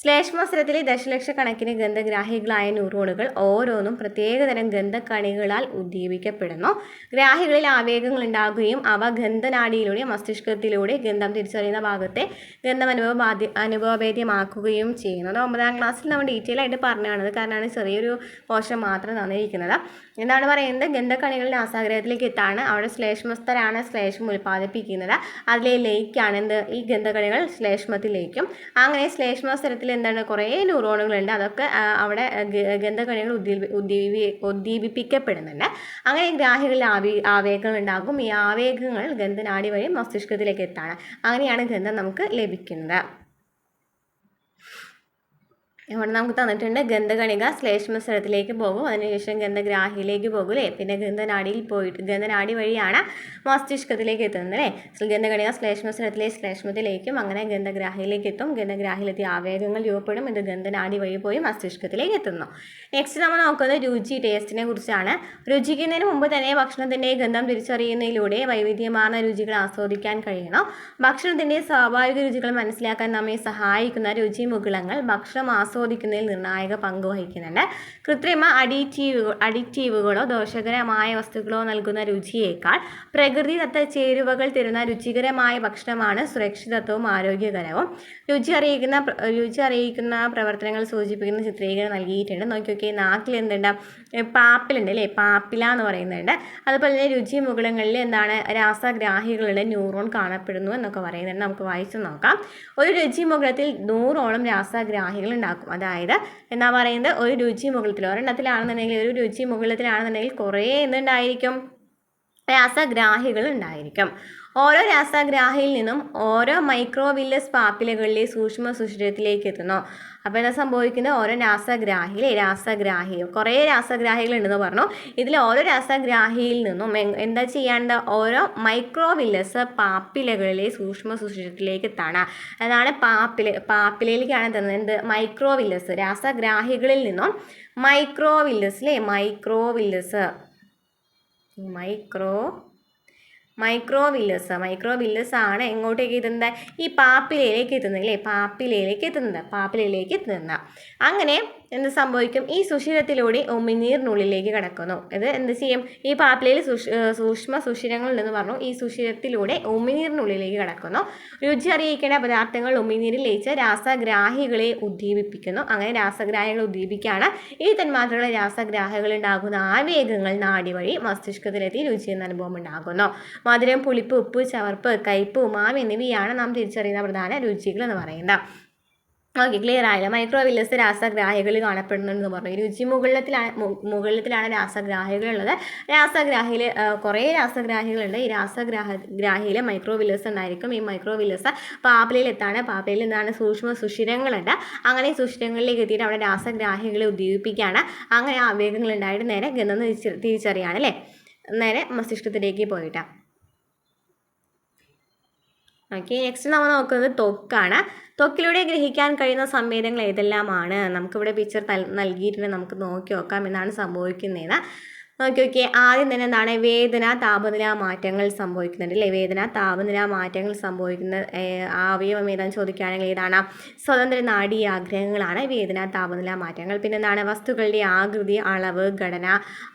Speaker 1: ശ്ലേഷ്മസ്രത്തിലെ ദശലക്ഷക്കണക്കിന് ഗന്ധഗ്രാഹികളായ ന്യൂറോണുകൾ ഓരോന്നും പ്രത്യേകതരം ഗന്ധക്കണികളാൽ ഉദ്ദീപിക്കപ്പെടുന്നു. ഗ്രാഹികളിൽ ആവേഗങ്ങൾ ഉണ്ടാകുകയും അവ ഗന്ധനാടിയിലൂടെ മസ്തിഷ്കത്തിലൂടെ ഗന്ധം തിരിച്ചറിയുന്ന ഭാഗത്തെ ഗന്ധം അനുഭവ അനുഭവഭേദ്യമാക്കുകയും ചെയ്യുന്നത് ഒമ്പതാം ക്ലാസ്സിൽ നമ്മൾ ഡീറ്റെയിൽ ആയിട്ട് പറഞ്ഞാണത് കാരണമാണ് ചെറിയൊരു പോർഷൻ മാത്രം തന്നിരിക്കുന്നത്. എന്താണ് പറയുന്നത് ഗന്ധക്കണികളുടെ ആസാഗ്രഹത്തിലേക്ക് എത്താണ്? അവിടെ ശ്ലേഷ്മസ്ഥരാണ് ശ്ലേഷ്മം ഉൽപ്പാദിപ്പിക്കുന്നത്. അതിലെ ലയിക്കാണ് എന്ത്? ഈ ഗന്ധകണികൾ ശ്ലേഷ്മത്തിലേക്കും അങ്ങനെ ശ്ലേഷ്മസ്ഥരത്തിൽ എന്താണ്? കുറേ ന്യൂറോണുകളുണ്ട്. അതൊക്കെ അവിടെ ഗന്ധകണികൾ ഉദ്ദീപി ഉദ്ദീപിപ്പിക്കപ്പെടുന്നുണ്ട്. അങ്ങനെ ഗ്രാഹികളിൽ ആവി ആവേഗങ്ങൾ ഉണ്ടാകും. ഈ ആവേഗങ്ങൾ ഗന്ധനാടി വഴി മസ്തിഷ്കത്തിലേക്ക് എത്താണ്? അങ്ങനെയാണ് ഗന്ധം നമുക്ക് ലഭിക്കുന്നത്. ഇവിടെ നമുക്ക് തന്നിട്ടുണ്ട് ഗന്ധകണിക ശ്ലേഷ്മസ്വരത്തിലേക്ക് പോകും. അതിനുശേഷം ഗന്ധഗ്രാഹിയിലേക്ക് പോകും അല്ലേ പിന്നെ ഗന്ധനാടിയിൽ പോയിട്ട് ഗന്ധനാടി വഴിയാണ് മസ്തിഷ്കത്തിലേക്ക് എത്തുന്നത് അല്ലേ ഗന്ധകണിക ശ്ലേഷ്മസ്വരത്തിലെ ശ്ലേഷ്മത്തിലേക്കും അങ്ങനെ ഗന്ധഗ്രാഹിയിലേക്ക് എത്തും. ഗന്ധഗ്രാഹിയിലെത്തി ആവേഗങ്ങൾ രൂപപ്പെടും. ഇത് ഗന്ധനാടി വഴി പോയി മസ്തിഷ്കത്തിലേക്ക് എത്തുന്നു. നെക്സ്റ്റ് നമ്മൾ നോക്കുന്നത് രുചി ടേസ്റ്റിനെ കുറിച്ചാണ്. രുചിക്കുന്നതിന് മുമ്പ് തന്നെ ഭക്ഷണത്തിന്റെ ഗന്ധം തിരിച്ചറിയുന്നതിലൂടെ വൈവിധ്യമാർന്ന രുചികൾ ആസ്വദിക്കാൻ കഴിയണം. ഭക്ഷണത്തിന്റെ സ്വാഭാവിക രുചികൾ മനസ്സിലാക്കാൻ നമ്മെ സഹായിക്കുന്ന രുചി മുകുളങ്ങൾ ഭക്ഷണം ആസ്വദിക്കുന്നതിൽ നിർണായക പങ്ക് വഹിക്കുന്നുണ്ട്. കൃത്രിമ അഡിറ്റീവുകൾ അഡിറ്റീവുകളോ ദോഷകരമായ വസ്തുക്കളോ നൽകുന്ന രുചിയേക്കാൾ പ്രകൃതിദത്ത ചേരുവകൾ തരുന്ന രുചികരമായ ഭക്ഷണമാണ് സുരക്ഷിതത്വവും ആരോഗ്യകരവും. രുചി അറിയിക്കുന്ന രുചി അറിയിക്കുന്ന പ്രവർത്തനങ്ങൾ സൂചിപ്പിക്കുന്ന ചിത്രീകരണം നൽകിയിട്ടുണ്ട്. നോക്കി നോക്കിയേ നാക്കിൽ എന്തുണ്ട്? പാപ്പിലുണ്ട് അല്ലേ? പാപ്പില എന്ന് പറയുന്നുണ്ട്. അതുപോലെ തന്നെ രുചി മുകളങ്ങളിൽ എന്താണ്? രാസഗ്രാഹികളുടെ ന്യൂറോൺ കാണപ്പെടുന്നു എന്നൊക്കെ പറയുന്നുണ്ട്. നമുക്ക് വായിച്ചു നോക്കാം. ഒരു രുചി മുകളത്തിൽ നൂറോളം രാസഗ്രാഹികൾ ഉണ്ടാക്കും. അതായത് എന്താ പറയുന്നത് ഒരു രുചി മുകളിൽ ഒരെണ്ണത്തിലാണെന്നുണ്ടെങ്കിൽ ഒരു രുചി മുകളിലാണെന്നുണ്ടെങ്കിൽ കുറേ എന്തുണ്ടായിരിക്കും? രാസഗ്രാഹികൾ ഉണ്ടായിരിക്കും. ഓരോ രാസഗ്രാഹിയിൽ നിന്നും ഓരോ മൈക്രോവില്ലസ് പാപ്പിലകളിലെ സൂക്ഷ്മ സുഷിരത്തിലേക്ക് എത്തുന്നു. അപ്പോൾ എന്താ സംഭവിക്കുന്നത്? ഓരോ രാസഗ്രാഹിയിലെ രാസഗ്രാഹി കുറേ രാസഗ്രാഹികളുണ്ടെന്ന് പറഞ്ഞു. ഇതിൽ ഓരോ രാസഗ്രാഹിയിൽ നിന്നും എന്താ ചെയ്യേണ്ട ഓരോ മൈക്രോവില്ലസ് പാപ്പിലകളിലെ സൂക്ഷ്മ സുഷിരത്തിലേക്ക് എത്താണ്. അതാണ് പാപ്പില പാപ്പിലയിലേക്കാണ് തന്നത് എന്ത്? മൈക്രോവില്ലസ്. രാസഗ്രാഹികളിൽ നിന്നും മൈക്രോവില്ലസ് അല്ലേ മൈക്രോവില്ലസ് മൈക്രോ മൈക്രോ വില്ലസ് ആണ് എങ്ങോട്ടേക്ക് എത്തുന്നത്? ഈ പാപ്പിലയിലേക്ക് എത്തുന്നത് അല്ലേ പാപ്പിലയിലേക്ക് എത്തുന്നത് പാപ്പിലയിലേക്ക് എത്തുന്നത്. അങ്ങനെ എന്ത് സംഭവിക്കും? ഈ സുഷിരത്തിലൂടെ ഉമിനീറിനുള്ളിലേക്ക് കടക്കുന്നു. ഇത് എന്ത് ചെയ്യും? ഈ പാപ്പിലയിൽ സൂക്ഷ്മ സുഷിരങ്ങൾ ഉണ്ടെന്ന് പറഞ്ഞു. ഈ സുഷിരത്തിലൂടെ ഉമിനീറിനുള്ളിലേക്ക് കടക്കുന്നു. രുചി അറിയിക്കേണ്ട പദാർത്ഥങ്ങൾ ഉമിനീരിൽ ലയിച്ച് രാസഗ്രാഹികളെ ഉദ്ദീപിപ്പിക്കുന്നു. അങ്ങനെ രാസഗ്രാഹികളെ ഉദ്ദീപിക്കുകയാണ്. ഈ തന്മാത്രകളെ രാസഗ്രാഹികൾ ഉണ്ടാകുന്ന ആവേഗങ്ങൾ നാടി വഴി മസ്തിഷ്കത്തിലെത്തി രുചി എന്ന അനുഭവം ഉണ്ടാകുന്നു. മധുരം പുളിപ്പ് ഉപ്പ് ചവർപ്പ് കയ്പ് ഉമാവ് എന്നിവയാണ് നാം തിരിച്ചറിയുന്ന പ്രധാന രുചികൾ എന്ന് പറയുന്നത്. ഓക്കെ ക്ലിയർ ആയില്ല? മൈക്രോവില്ലസ് രാസഗ്രാഹികളിൽ കാണപ്പെടുന്നുണ്ടെന്ന് പറഞ്ഞു. രുചി മുകളിലത്തിലാണ് മു- മുകളിലത്തിലാണ് രാസഗ്രാഹികളുള്ളത്. രാസഗ്രാഹിയിൽ കുറേ രാസഗ്രാഹികളുണ്ട്. ഈ രാസഗ്രാഹ ഗ്രാഹിയിൽ മൈക്രോവില്ലസ് ഉണ്ടായിരിക്കും. ഈ മൈക്രോവില്ലസ് പാപ്പലയിലെത്താണ്. പാപ്പലയിൽ നിന്നാണ് സൂക്ഷ്മ സുഷിരങ്ങളുണ്ട്. അങ്ങനെ സുഷിരങ്ങളിലേക്ക് എത്തിയിട്ട് അവിടെ രാസഗ്രാഹികളെ ഉദ്ദീപിപ്പിക്കുകയാണ്. അങ്ങനെ ആവേഗങ്ങൾ ഉണ്ടായിട്ട് നേരെ ഗന്ധം തിരിച്ച് തിരിച്ചറിയാണ് അല്ലേ? നേരെ മസ്തിഷ്കത്തിലേക്ക് പോയിട്ടാണ് ഓക്കെ നെക്സ്റ്റ് നമ്മൾ നോക്കുന്നത് തൊക്കാണ്. തൊക്കിലൂടെ ഗ്രഹിക്കാൻ കഴിയുന്ന സംവേദങ്ങൾ ഏതെല്ലാമാണ്? നമുക്കിവിടെ പിക്ചർ നൽകിയിട്ടുണ്ട്. നമുക്ക് നോക്കി നോക്കാം എന്നാണ് സംഭവിക്കുന്നത് നോക്കി നോക്കിയേ ആദ്യം തന്നെ എന്താണ്? വേദന താപനില മാറ്റങ്ങൾ സംഭവിക്കുന്നുണ്ട് അല്ലേ? വേദന താപനില മാറ്റങ്ങൾ സംഭവിക്കുന്ന അവയവം ഏതാണെന്ന് ചോദിക്കുകയാണെങ്കിൽ ഏതാണ്? സ്വതന്ത്ര നാഡീ ആഗ്രഹങ്ങളാണ് വേദന താപനില മാറ്റങ്ങൾ. പിന്നെ എന്താണ് വസ്തുക്കളുടെ ആകൃതി അളവ് ഘടന.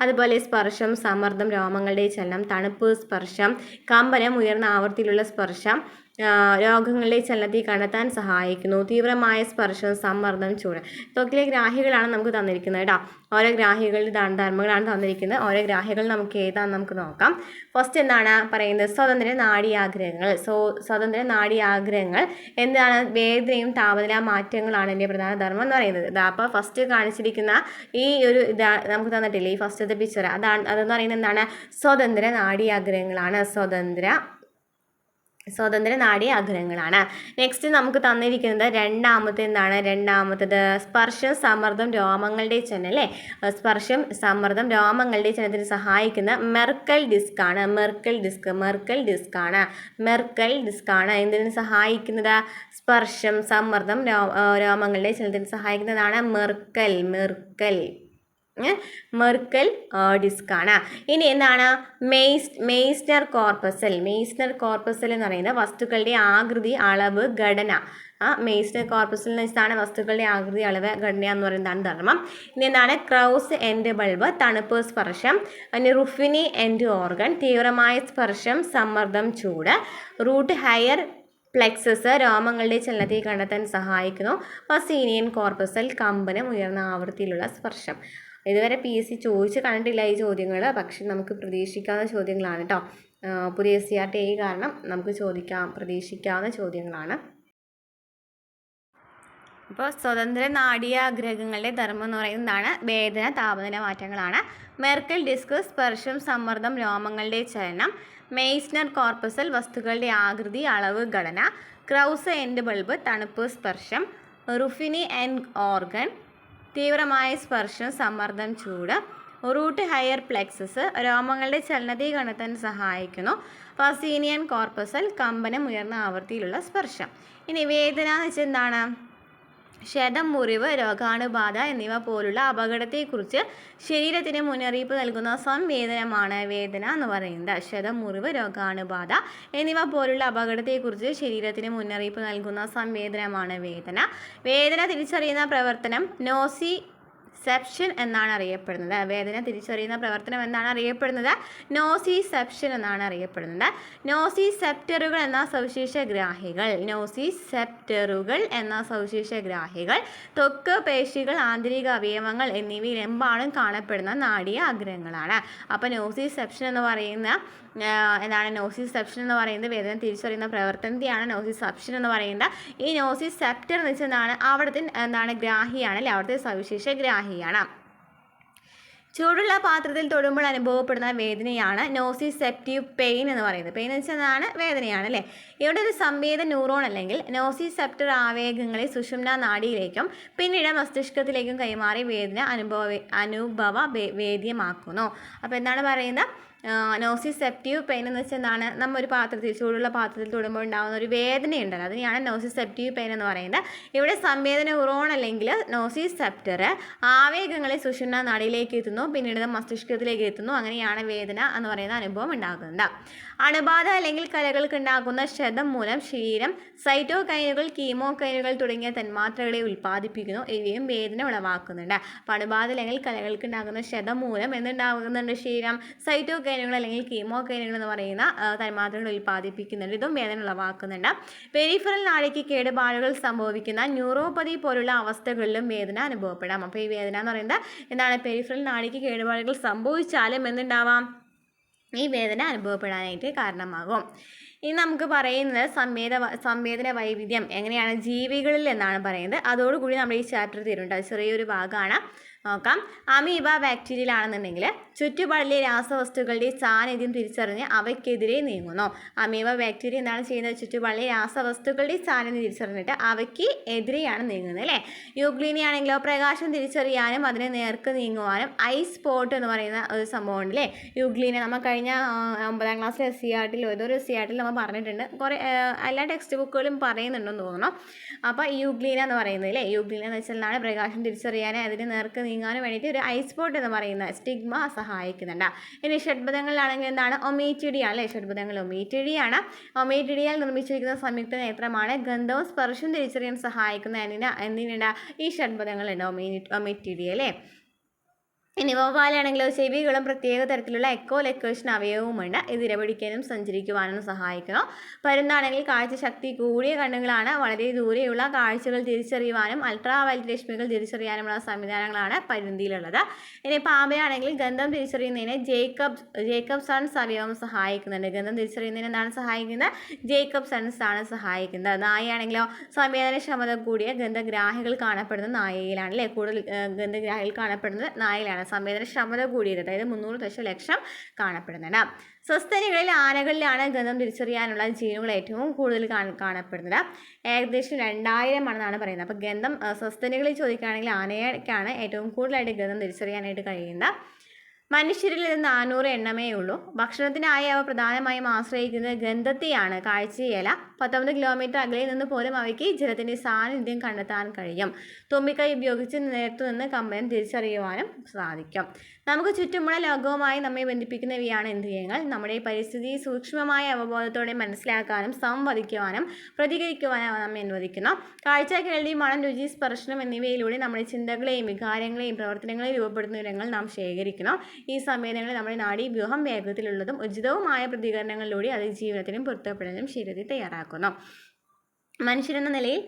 Speaker 1: അതുപോലെ സ്പർശം സമ്മർദ്ദം രോമങ്ങളുടെ ചലനം തണുപ്പ് സ്പർശം കമ്പനം ഉയർന്ന ആവർത്തിയിലുള്ള സ്പർശം ആ, രോഗങ്ങളുടെ ചലനത്തെ കണ്ടെത്താൻ സഹായിക്കുന്നു. തീവ്രമായ സ്പർശം സമ്മർദ്ദം ചൂട്. ഇതൊക്കെ ഗ്രാഹികളാണ് നമുക്ക് തന്നിരിക്കുന്നത് കേട്ടോ. ഓരോ ഗ്രാഹികളുടെ ധർമ്മങ്ങളാണ് തന്നിരിക്കുന്നത്. ഓരോ ഗ്രാഹികൾ നമുക്ക് ഏതാണെന്ന് നമുക്ക് നോക്കാം. ഫസ്റ്റ് എന്താണ് പറയുന്നത്? സ്വതന്ത്ര നാഡീയാഗ്രഹങ്ങൾ. സോ സ്വതന്ത്ര നാഡീയാഗ്രഹങ്ങൾ എന്താണ്? വേദനയും താപനില മാറ്റങ്ങളാണ് എന്റെ പ്രധാന ധർമ്മം എന്ന് പറയുന്നത്. ഇതാ അപ്പോൾ ഫസ്റ്റ് കാണിച്ചിരിക്കുന്ന ഈ ഒരു ഇതാ നമുക്ക് തന്നിട്ടില്ലേ? ഈ ഫസ്റ്റത്തെ പിക്ചർ അതാണ് അതെന്ന് പറയുന്നത് എന്താണ്? സ്വതന്ത്ര നാഡീയാഗ്രഹങ്ങളാണ്. സ്വതന്ത്ര സ്വതന്ത്ര നാടി ആഗ്രഹങ്ങളാണ്. നെക്സ്റ്റ് നമുക്ക് തന്നിരിക്കുന്നത് രണ്ടാമത്തെ എന്താണ് രണ്ടാമത്തത് സ്പർശം സമ്മർദ്ദം രോമങ്ങളുടെ ചെന്ന അല്ലേ? സ്പർശം സമ്മർദ്ദം രോമങ്ങളുടെ ചെന്നത്തിന് സഹായിക്കുന്ന മെർക്കൽ ഡിസ്ക് ആണ്. മെർക്കൽ ഡിസ്ക് മെർക്കൽ ഡിസ്ക് ആണ്. മെർക്കൽ ഡിസ്ക് ആണ്. എന്തിനു സഹായിക്കുന്നത്? സ്പർശം സമ്മർദ്ദം രോ രോമങ്ങളുടെ ചലനത്തിന് സഹായിക്കുന്നതാണ് മെർക്കൽ മെർക്കൽ. മെർക്കൽ ഡിസ്കാണ് ഇനി എന്താണ്? മെയ്സ് മെയ്സ്നർ കോർപ്പസൽ. മെയ്സ്നർ കോർപ്പസൽ എന്ന് പറയുന്നത് വസ്തുക്കളുടെ ആകൃതി അളവ് ഘടന. മെയ്സ്നർ കോർപ്പസൽ എന്ന് വെച്ചാണ് വസ്തുക്കളുടെ ആകൃതി അളവ് ഘടന എന്ന് പറയുന്നതാണ് ധർമ്മം. ഇനി എന്താണ്? ക്രൗസ് എൻഡ് ബൾബ് തണുപ്പ് സ്പർശം പിന്നെ റുഫിനി എൻഡ് ഓർഗൺ തീവ്രമായ സ്പർശം സമ്മർദ്ദം ചൂട് റൂട്ട് ഹയർ പ്ലെക്സസ് രോമങ്ങളുടെ ചലനത്തെ കണ്ടെത്താൻ സഹായിക്കുന്നു. പസീനിയൻ കോർപ്പസൽ കമ്പനം ഉയർന്ന ആവൃത്തിയിലുള്ള സ്പർശം. ഇതുവരെ പി എസ് സി ചോദിച്ച് കണ്ടിട്ടില്ല ഈ ചോദ്യങ്ങൾ പക്ഷെ നമുക്ക് പ്രതീക്ഷിക്കാവുന്ന ചോദ്യങ്ങളാണ് കേട്ടോ പുതിയ സി ആർ ടി ഐ കാരണം നമുക്ക് ചോദിക്കാം പ്രതീക്ഷിക്കാവുന്ന ചോദ്യങ്ങളാണ്. അപ്പോൾ സ്വതന്ത്ര നാഡീയാഗ്രഹങ്ങളുടെ ധർമ്മം എന്ന് പറയുന്നതാണ് വേദന താപനില മാറ്റങ്ങളാണ്. മെർക്കൽ ഡിസ്ക് സ്പർശം സമ്മർദ്ദം രോമങ്ങളുടെ ചലനം മെയ്സ്നർ കോർപ്പസൽ വസ്തുക്കളുടെ ആകൃതി അളവ് ഘടന ക്രൗസ് എൻഡ് ബൾബ് തണുപ്പ് സ്പർശം റുഫിനി ആൻഡ് ഓർഗൻ തീവ്രമായ സ്പർശം സമ്മർദ്ദം ചൂട് റൂട്ട് ഹയർ പ്ലെക്സസ് രോമങ്ങളുടെ ചലനത്തെ കണ്ടെത്താൻ സഹായിക്കുന്നു. പസീനിയൻ കോർപ്പസൽ കമ്പനം ഉയർന്ന ആവൃത്തിയിലുള്ള സ്പർശം. ഇനി വേദന എന്ന് വെച്ചാൽ എന്താണ്? ക്ഷതം മുറിവ് രോഗാണുബാധ എന്നിവ പോലുള്ള അപകടത്തെക്കുറിച്ച് ശരീരത്തിന് മുന്നറിയിപ്പ് നൽകുന്ന സംവേദനമാണ് വേദന എന്ന് പറയുന്നത്. ക്ഷതം മുറിവ് രോഗാണുബാധ എന്നിവ പോലുള്ള അപകടത്തെക്കുറിച്ച് ശരീരത്തിന് മുന്നറിയിപ്പ് നൽകുന്ന സംവേദനമാണ് വേദന. വേദന തിരിച്ചറിയുന്ന പ്രവർത്തനം നോസി സെപ്ഷൻ എന്നാണ് അറിയപ്പെടുന്നത്. വേദന തിരിച്ചറിയുന്ന പ്രവർത്തനം എന്നാണ് അറിയപ്പെടുന്നത്. നോസിസെപ്ഷൻ എന്നാണ് അറിയപ്പെടുന്നത്. നോസിസെപ്റ്ററുകൾ എന്ന സവിശേഷ ഗ്രാഹികൾ. നോസിസെപ്റ്ററുകൾ എന്ന സവിശേഷ ഗ്രാഹികൾ. തൊക്ക് പേശികൾ ആന്തരിക അവയവങ്ങൾ എന്നിവയിൽ എമ്പാടും കാണപ്പെടുന്ന നാടിയ ആഗ്രഹങ്ങളാണ് അപ്പോൾ നോസിസെപ്ഷൻ എന്ന് പറയുന്ന എന്താണ് നോസിസെപ്ഷൻ എന്ന് പറയുന്നത് വേദന തിരിച്ചറിയുന്ന പ്രവർത്തനത്തെയാണ് നോസിസെപ്ഷൻ എന്ന് പറയുന്നത്. ഈ നോസിസെപ്റ്റർ എന്ന് വെച്ചാൽ അവിടുത്തെ എന്താണ് ഗ്രാഹിയാണ് അല്ലെ? അവിടുത്തെ സവിശേഷ ഗ്രാഹിയാണ്. ചൂടുള്ള പാത്രത്തിൽ തൊടുമ്പോൾ അനുഭവപ്പെടുന്ന വേദനയാണ് നോസിസെപ്റ്റീവ് പെയിൻ എന്ന് പറയുന്നത്. പെയിൻ എന്ന് വെച്ചാൽ എന്താണ്? വേദനയാണ് അല്ലേ? ഇവിടെ ഒരു സംവേദ ന്യൂറോൺ അല്ലെങ്കിൽ നോസിസെപ്റ്റർ ആവേഗങ്ങളെ സുഷുമ്ന നാടിയിലേക്കും പിന്നീട് മസ്തിഷ്കത്തിലേക്കും കൈമാറി വേദന അനുഭവ അനുഭവ വേദ്യമാക്കുന്നു. അപ്പോൾ എന്താണ് പറയുന്നത്? നോസിസെപ്റ്റീവ് പെയിൻ എന്ന് വെച്ചാൽ എന്താണ്? നമ്മ ഒരു പാത്രത്തിൽ ചൂടുള്ള പാത്രത്തിൽ തൊടുമ്പോൾ ഉണ്ടാകുന്ന ഒരു വേദനയുണ്ടല്ലോ. അതിനെയാണ് നോസിസെപ്റ്റീവ് പെയിൻ എന്ന് പറയുന്നത്. ഇവിടെ സംവേദന ഉറോൺ അല്ലെങ്കിൽ നോസിസെപ്റ്റർ ആവേഗങ്ങളെ സുഷുമ്ന നടയിലേക്ക് എത്തുന്നു പിന്നീട് മസ്തിഷ്കത്തിലേക്ക് എത്തുന്നു. അങ്ങനെയാണ് വേദന എന്ന് പറയുന്ന അനുഭവം ഉണ്ടാകുന്നത്. അണുബാധ അല്ലെങ്കിൽ കലകൾക്ക് ഉണ്ടാകുന്ന ക്ഷതം മൂലം ശരീരം സൈറ്റോകൈനുകൾ കീമോകൈനുകൾ തുടങ്ങിയ തന്മാത്രകളെ ഉൽപ്പാദിപ്പിക്കുന്നു. ഇവയും വേദന ഉളവാക്കുന്നുണ്ട്. അപ്പോൾ അണുബാധ അല്ലെങ്കിൽ കലകൾക്ക് ഉണ്ടാകുന്ന ക്ഷതം മൂലം എന്തുണ്ടാകുന്നുണ്ട് ശരീരം? സൈറ്റോകൈനുകൾ അല്ലെങ്കിൽ കീമോകൈനുകൾ എന്ന് പറയുന്ന തന്മാത്രകൾ ഉൽപ്പാദിപ്പിക്കുന്നുണ്ട്. ഇതും വേദന ഉളവാക്കുന്നുണ്ട്. പെരിഫറൽ നാടിക്ക് കേടുപാടുകൾ സംഭവിക്കുന്ന ന്യൂറോപ്പതി പോലുള്ള അവസ്ഥകളിലും വേദന അനുഭവപ്പെടാം. അപ്പോൾ ഈ വേദന എന്ന് പറയുന്നത് എന്താണ്? പെരിഫറൽ നാടിക്ക് കേടുപാടുകൾ സംഭവിച്ചാലും എന്തുണ്ടാവാം? ഈ വേദന അനുഭവപ്പെടാനായിട്ട് കാരണമാകും. ഇനി നമുക്ക് പറയുന്നത് സംവേദ സംവേദന വൈവിധ്യം എങ്ങനെയാണ് ജീവികളിൽ എന്നാണ് പറയുന്നത്. അതോടുകൂടി നമ്മൾ ഈ ചാപ്റ്റർ തീരുന്നുണ്ട്. അത് ചെറിയൊരു ഭാഗമാണ്. നോക്കാം. അമീബ ബാക്ടീരിയയിലാണെന്നുണ്ടെങ്കിൽ ചുറ്റുപാടിലെ രാസവസ്തുക്കളുടെ സാന്നിധ്യം തിരിച്ചറിഞ്ഞ് അവയ്ക്കെതിരെ നീങ്ങുന്നു. അമീബ ബാക്ടീരിയ എന്താണ് ചെയ്യുന്നത്? ചുറ്റുപാടിലെ രാസവസ്തുക്കളുടെ സാന്നിധ്യം തിരിച്ചറിഞ്ഞിട്ട് അവയ്ക്ക് എതിരെയാണ് നീങ്ങുന്നത് അല്ലേ? യുഗ്ലീനി ആണെങ്കിലോ പ്രകാശം തിരിച്ചറിയാനും അതിനെ നേർക്ക് നീങ്ങുവാനും ഐ സ്പോട്ട് എന്ന് പറയുന്ന ഒരു സംഭവമുണ്ട് അല്ലേ യുഗ്ലീനെ നമ്മൾ കഴിഞ്ഞ ഒമ്പതാം ക്ലാസ്സിലെ എസ് സി ആർട്ടിൽ ഏതൊരു എസ് സി ആർട്ടിൽ നമ്മൾ പറഞ്ഞിട്ടുണ്ട്. കുറേ എല്ലാ ടെക്സ്റ്റ് ബുക്കുകളും പറയുന്നുണ്ടെന്ന് തോന്നുന്നു. അപ്പോൾ യുഗ്ലീന എന്ന് പറയുന്നത് അല്ലേ? യുഗ്ലീന എന്ന് വെച്ചാൽ പ്രകാശം തിരിച്ചറിയാനും അതിന് നേർക്ക് നീങ്ങാനും വേണ്ടിയിട്ട് ഒരു ഐസ് പോട്ട് എന്ന് പറയുന്ന സ്റ്റിഗ്മ സഹായിക്കുന്നുണ്ട്. ഇനി ഷഡ്ബുധങ്ങളിലാണെങ്കിൽ എന്താണ്? ഒമേറ്റിഡിയാണ് അല്ലേ? ഷഡ്ബുധങ്ങൾ ഒമേറ്റിഡിയാണ്. ഒമേറ്റിഡിയാൽ നിർമ്മിച്ചിരിക്കുന്ന സംയുക്ത നേത്രമാണ്. ഗന്ധവും സ്പർശവും തിരിച്ചറിയാൻ സഹായിക്കുന്ന എന്തിനാ എന്തിനുണ്ട്? ഈ ഷഡ്ബുധങ്ങളുണ്ട് ഒമേ ഒമീറ്റിഡി അല്ലേ? ഇനി വവ്വാലാണെങ്കിലോ ചെവികളും പ്രത്യേക തരത്തിലുള്ള എക്കോ ലൊക്കേഷൻ അവയവുമുണ്ട് ഇത് ഇരപിടിക്കാനും സഞ്ചരിക്കുവാനും സഹായിക്കുന്നു പരുന്താണെങ്കിൽ കാഴ്ച ശക്തി കൂടിയ കണ്ണുകളാണ്. വളരെ ദൂരെയുള്ള കാഴ്ചകൾ തിരിച്ചറിയുവാനും അൾട്രാ വൈൽഡ് രശ്മികൾ തിരിച്ചറിയാനുമുള്ള സംവിധാനങ്ങളാണ് പരുന്തിയിലുള്ളത്. ഇനി പാമ്പയാണെങ്കിൽ ഗന്ധം തിരിച്ചറിയുന്നതിന് ജേക്കബ് ജേക്കബ് സൺസ് അവയവം സഹായിക്കുന്നുണ്ട്. ഗന്ധം തിരിച്ചറിയുന്നതിന് എന്താണ് സഹായിക്കുന്നത്? ജേക്കബ് സൺസ് ആണ് സഹായിക്കുന്നത്. നായയാണെങ്കിലോ സംവേദനക്ഷമത കൂടിയ ഗന്ധഗ്രാഹികൾ കാണപ്പെടുന്ന നായയിലാണ് അല്ലേ കൂടുതൽ ഗന്ധഗ്രാഹികൾ കാണപ്പെടുന്നത് നായയിലാണ്. സംവേദനക്ഷമത കൂടിയത് അതായത് മുന്നൂറ് ദശലക്ഷം കാണപ്പെടുന്നുണ്ട് സസ്തനികളിൽ ആനകളിലാണ് ഗന്ധം തിരിച്ചറിയാനുള്ള ജീനുകൾ ഏറ്റവും കൂടുതൽ കാണ- കാണപ്പെടുന്നത്. ഏകദേശം രണ്ടായിരം ആണെന്നാണ് പറയുന്നത്. അപ്പോൾ ഗന്ധം സസ്തനികളിൽ ചോദിക്കുകയാണെങ്കിൽ ആനയ്ക്കാണ് ഏറ്റവും കൂടുതലായിട്ട് ഗന്ധം തിരിച്ചറിയാനായിട്ട് കഴിയുന്നത്. മനുഷ്യരിൽ ഇത് നാനൂറ് എണ്ണമേ ഉള്ളൂ. ഭക്ഷണത്തിനായി അവ പ്രധാനമായും ആശ്രയിക്കുന്നത് ഗന്ധത്തെയാണ്. കാഴ്ചയല്ല പത്തൊമ്പത് കിലോമീറ്റർ അകലെ നിന്ന് പോലും അവയ്ക്ക് ജലത്തിന്റെ സാന്നിധ്യം കണ്ടെത്താൻ കഴിയും. തുമ്പിക്കൈ ഉപയോഗിച്ച് നേർത്തു നിന്ന് കമ്പനം തിരിച്ചറിയുവാനും സാധിക്കും. നമുക്ക് ചുറ്റുമുള്ള ലോകവുമായി നമ്മെ ബന്ധിപ്പിക്കുന്നവയാണ് ഇന്ദ്രിയങ്ങൾ. നമ്മുടെ പരിസ്ഥിതി സൂക്ഷ്മമായ അവബോധത്തോടെ മനസ്സിലാക്കാനും സംവദിക്കുവാനും പ്രതികരിക്കുവാനും നമ്മെ അനുവദിക്കുന്നു. കാഴ്ച കേൾവി മണം രുചി സ്പർശനം എന്നിവയിലൂടെ നമ്മുടെ ചിന്തകളെയും വികാരങ്ങളെയും പ്രവർത്തനങ്ങളെയും രൂപപ്പെടുത്തുന്ന വിവരങ്ങൾ നാം ശേഖരിക്കണം ഈ സമയങ്ങളിൽ നമ്മുടെ നാഡീവ്യൂഹം വേഗത്തിലുള്ളതും ഉചിതവുമായ പ്രതികരണങ്ങളിലൂടെ അത് ജീവിതത്തിനും അതിജീവനത്തിനും ശരിതി ശരീരത്തെ തയ്യാറാക്കുന്നു മനുഷ്യരെന്ന നിലയിൽ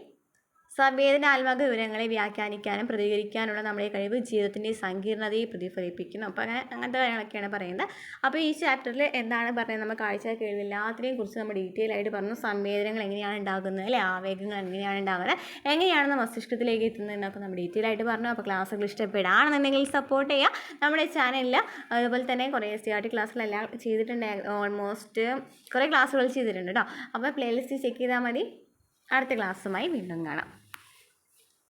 Speaker 1: സംവേദനാത്മക വിവരങ്ങളെ വ്യാഖ്യാനിക്കാനും പ്രതികരിക്കാനുള്ള നമ്മുടെ കഴിവ് ജീവിതത്തിന്റെ സങ്കീർണതയെ പ്രതിഫലിപ്പിക്കുന്നു. അപ്പോൾ അങ്ങനെ അങ്ങനത്തെ കാര്യങ്ങളൊക്കെയാണ് പറയുന്നത്. അപ്പോൾ ഈ ചാപ്റ്ററിൽ എന്താണ് പറയുന്നത് നമ്മൾ കാഴ്ച കേൾവി എല്ലാത്തിനെയും കുറിച്ച് നമ്മൾ ഡീറ്റെയിൽ ആയിട്ട് പറഞ്ഞു. സംവേദനങ്ങൾ എങ്ങനെയാണ് ഉണ്ടാകുന്നത് അല്ലെ? ആവേഗങ്ങൾ എങ്ങനെയാണ് ഉണ്ടാകുന്നത്? എങ്ങനെയാണ് മസ്തിഷ്കത്തിലേക്ക് എത്തുന്നത് എന്നൊക്കെ നമ്മൾ ഡീറ്റെയിൽ ആയിട്ട് പറഞ്ഞു. അപ്പോൾ ക്ലാസ്സുകൾ ഇഷ്ടപ്പെടുകയാണെന്നുണ്ടെങ്കിൽ സപ്പോർട്ട് ചെയ്യുക. നമ്മുടെ ചാനലിൽ അതുപോലെ തന്നെ കുറേ എസ് സി ആർ ടി ക്ലാസ്സിലെല്ലാം ചെയ്തിട്ടുണ്ട്. ഓൾമോസ്റ്റ് കുറേ ക്ലാസ്സുകൾ ചെയ്തിട്ടുണ്ട് കേട്ടോ അപ്പോൾ പ്ലേലിസ്റ്റ് ചെക്ക് ചെയ്താൽ മതി. അടുത്ത ക്ലാസ്സുമായി വീണ്ടും കാണാം.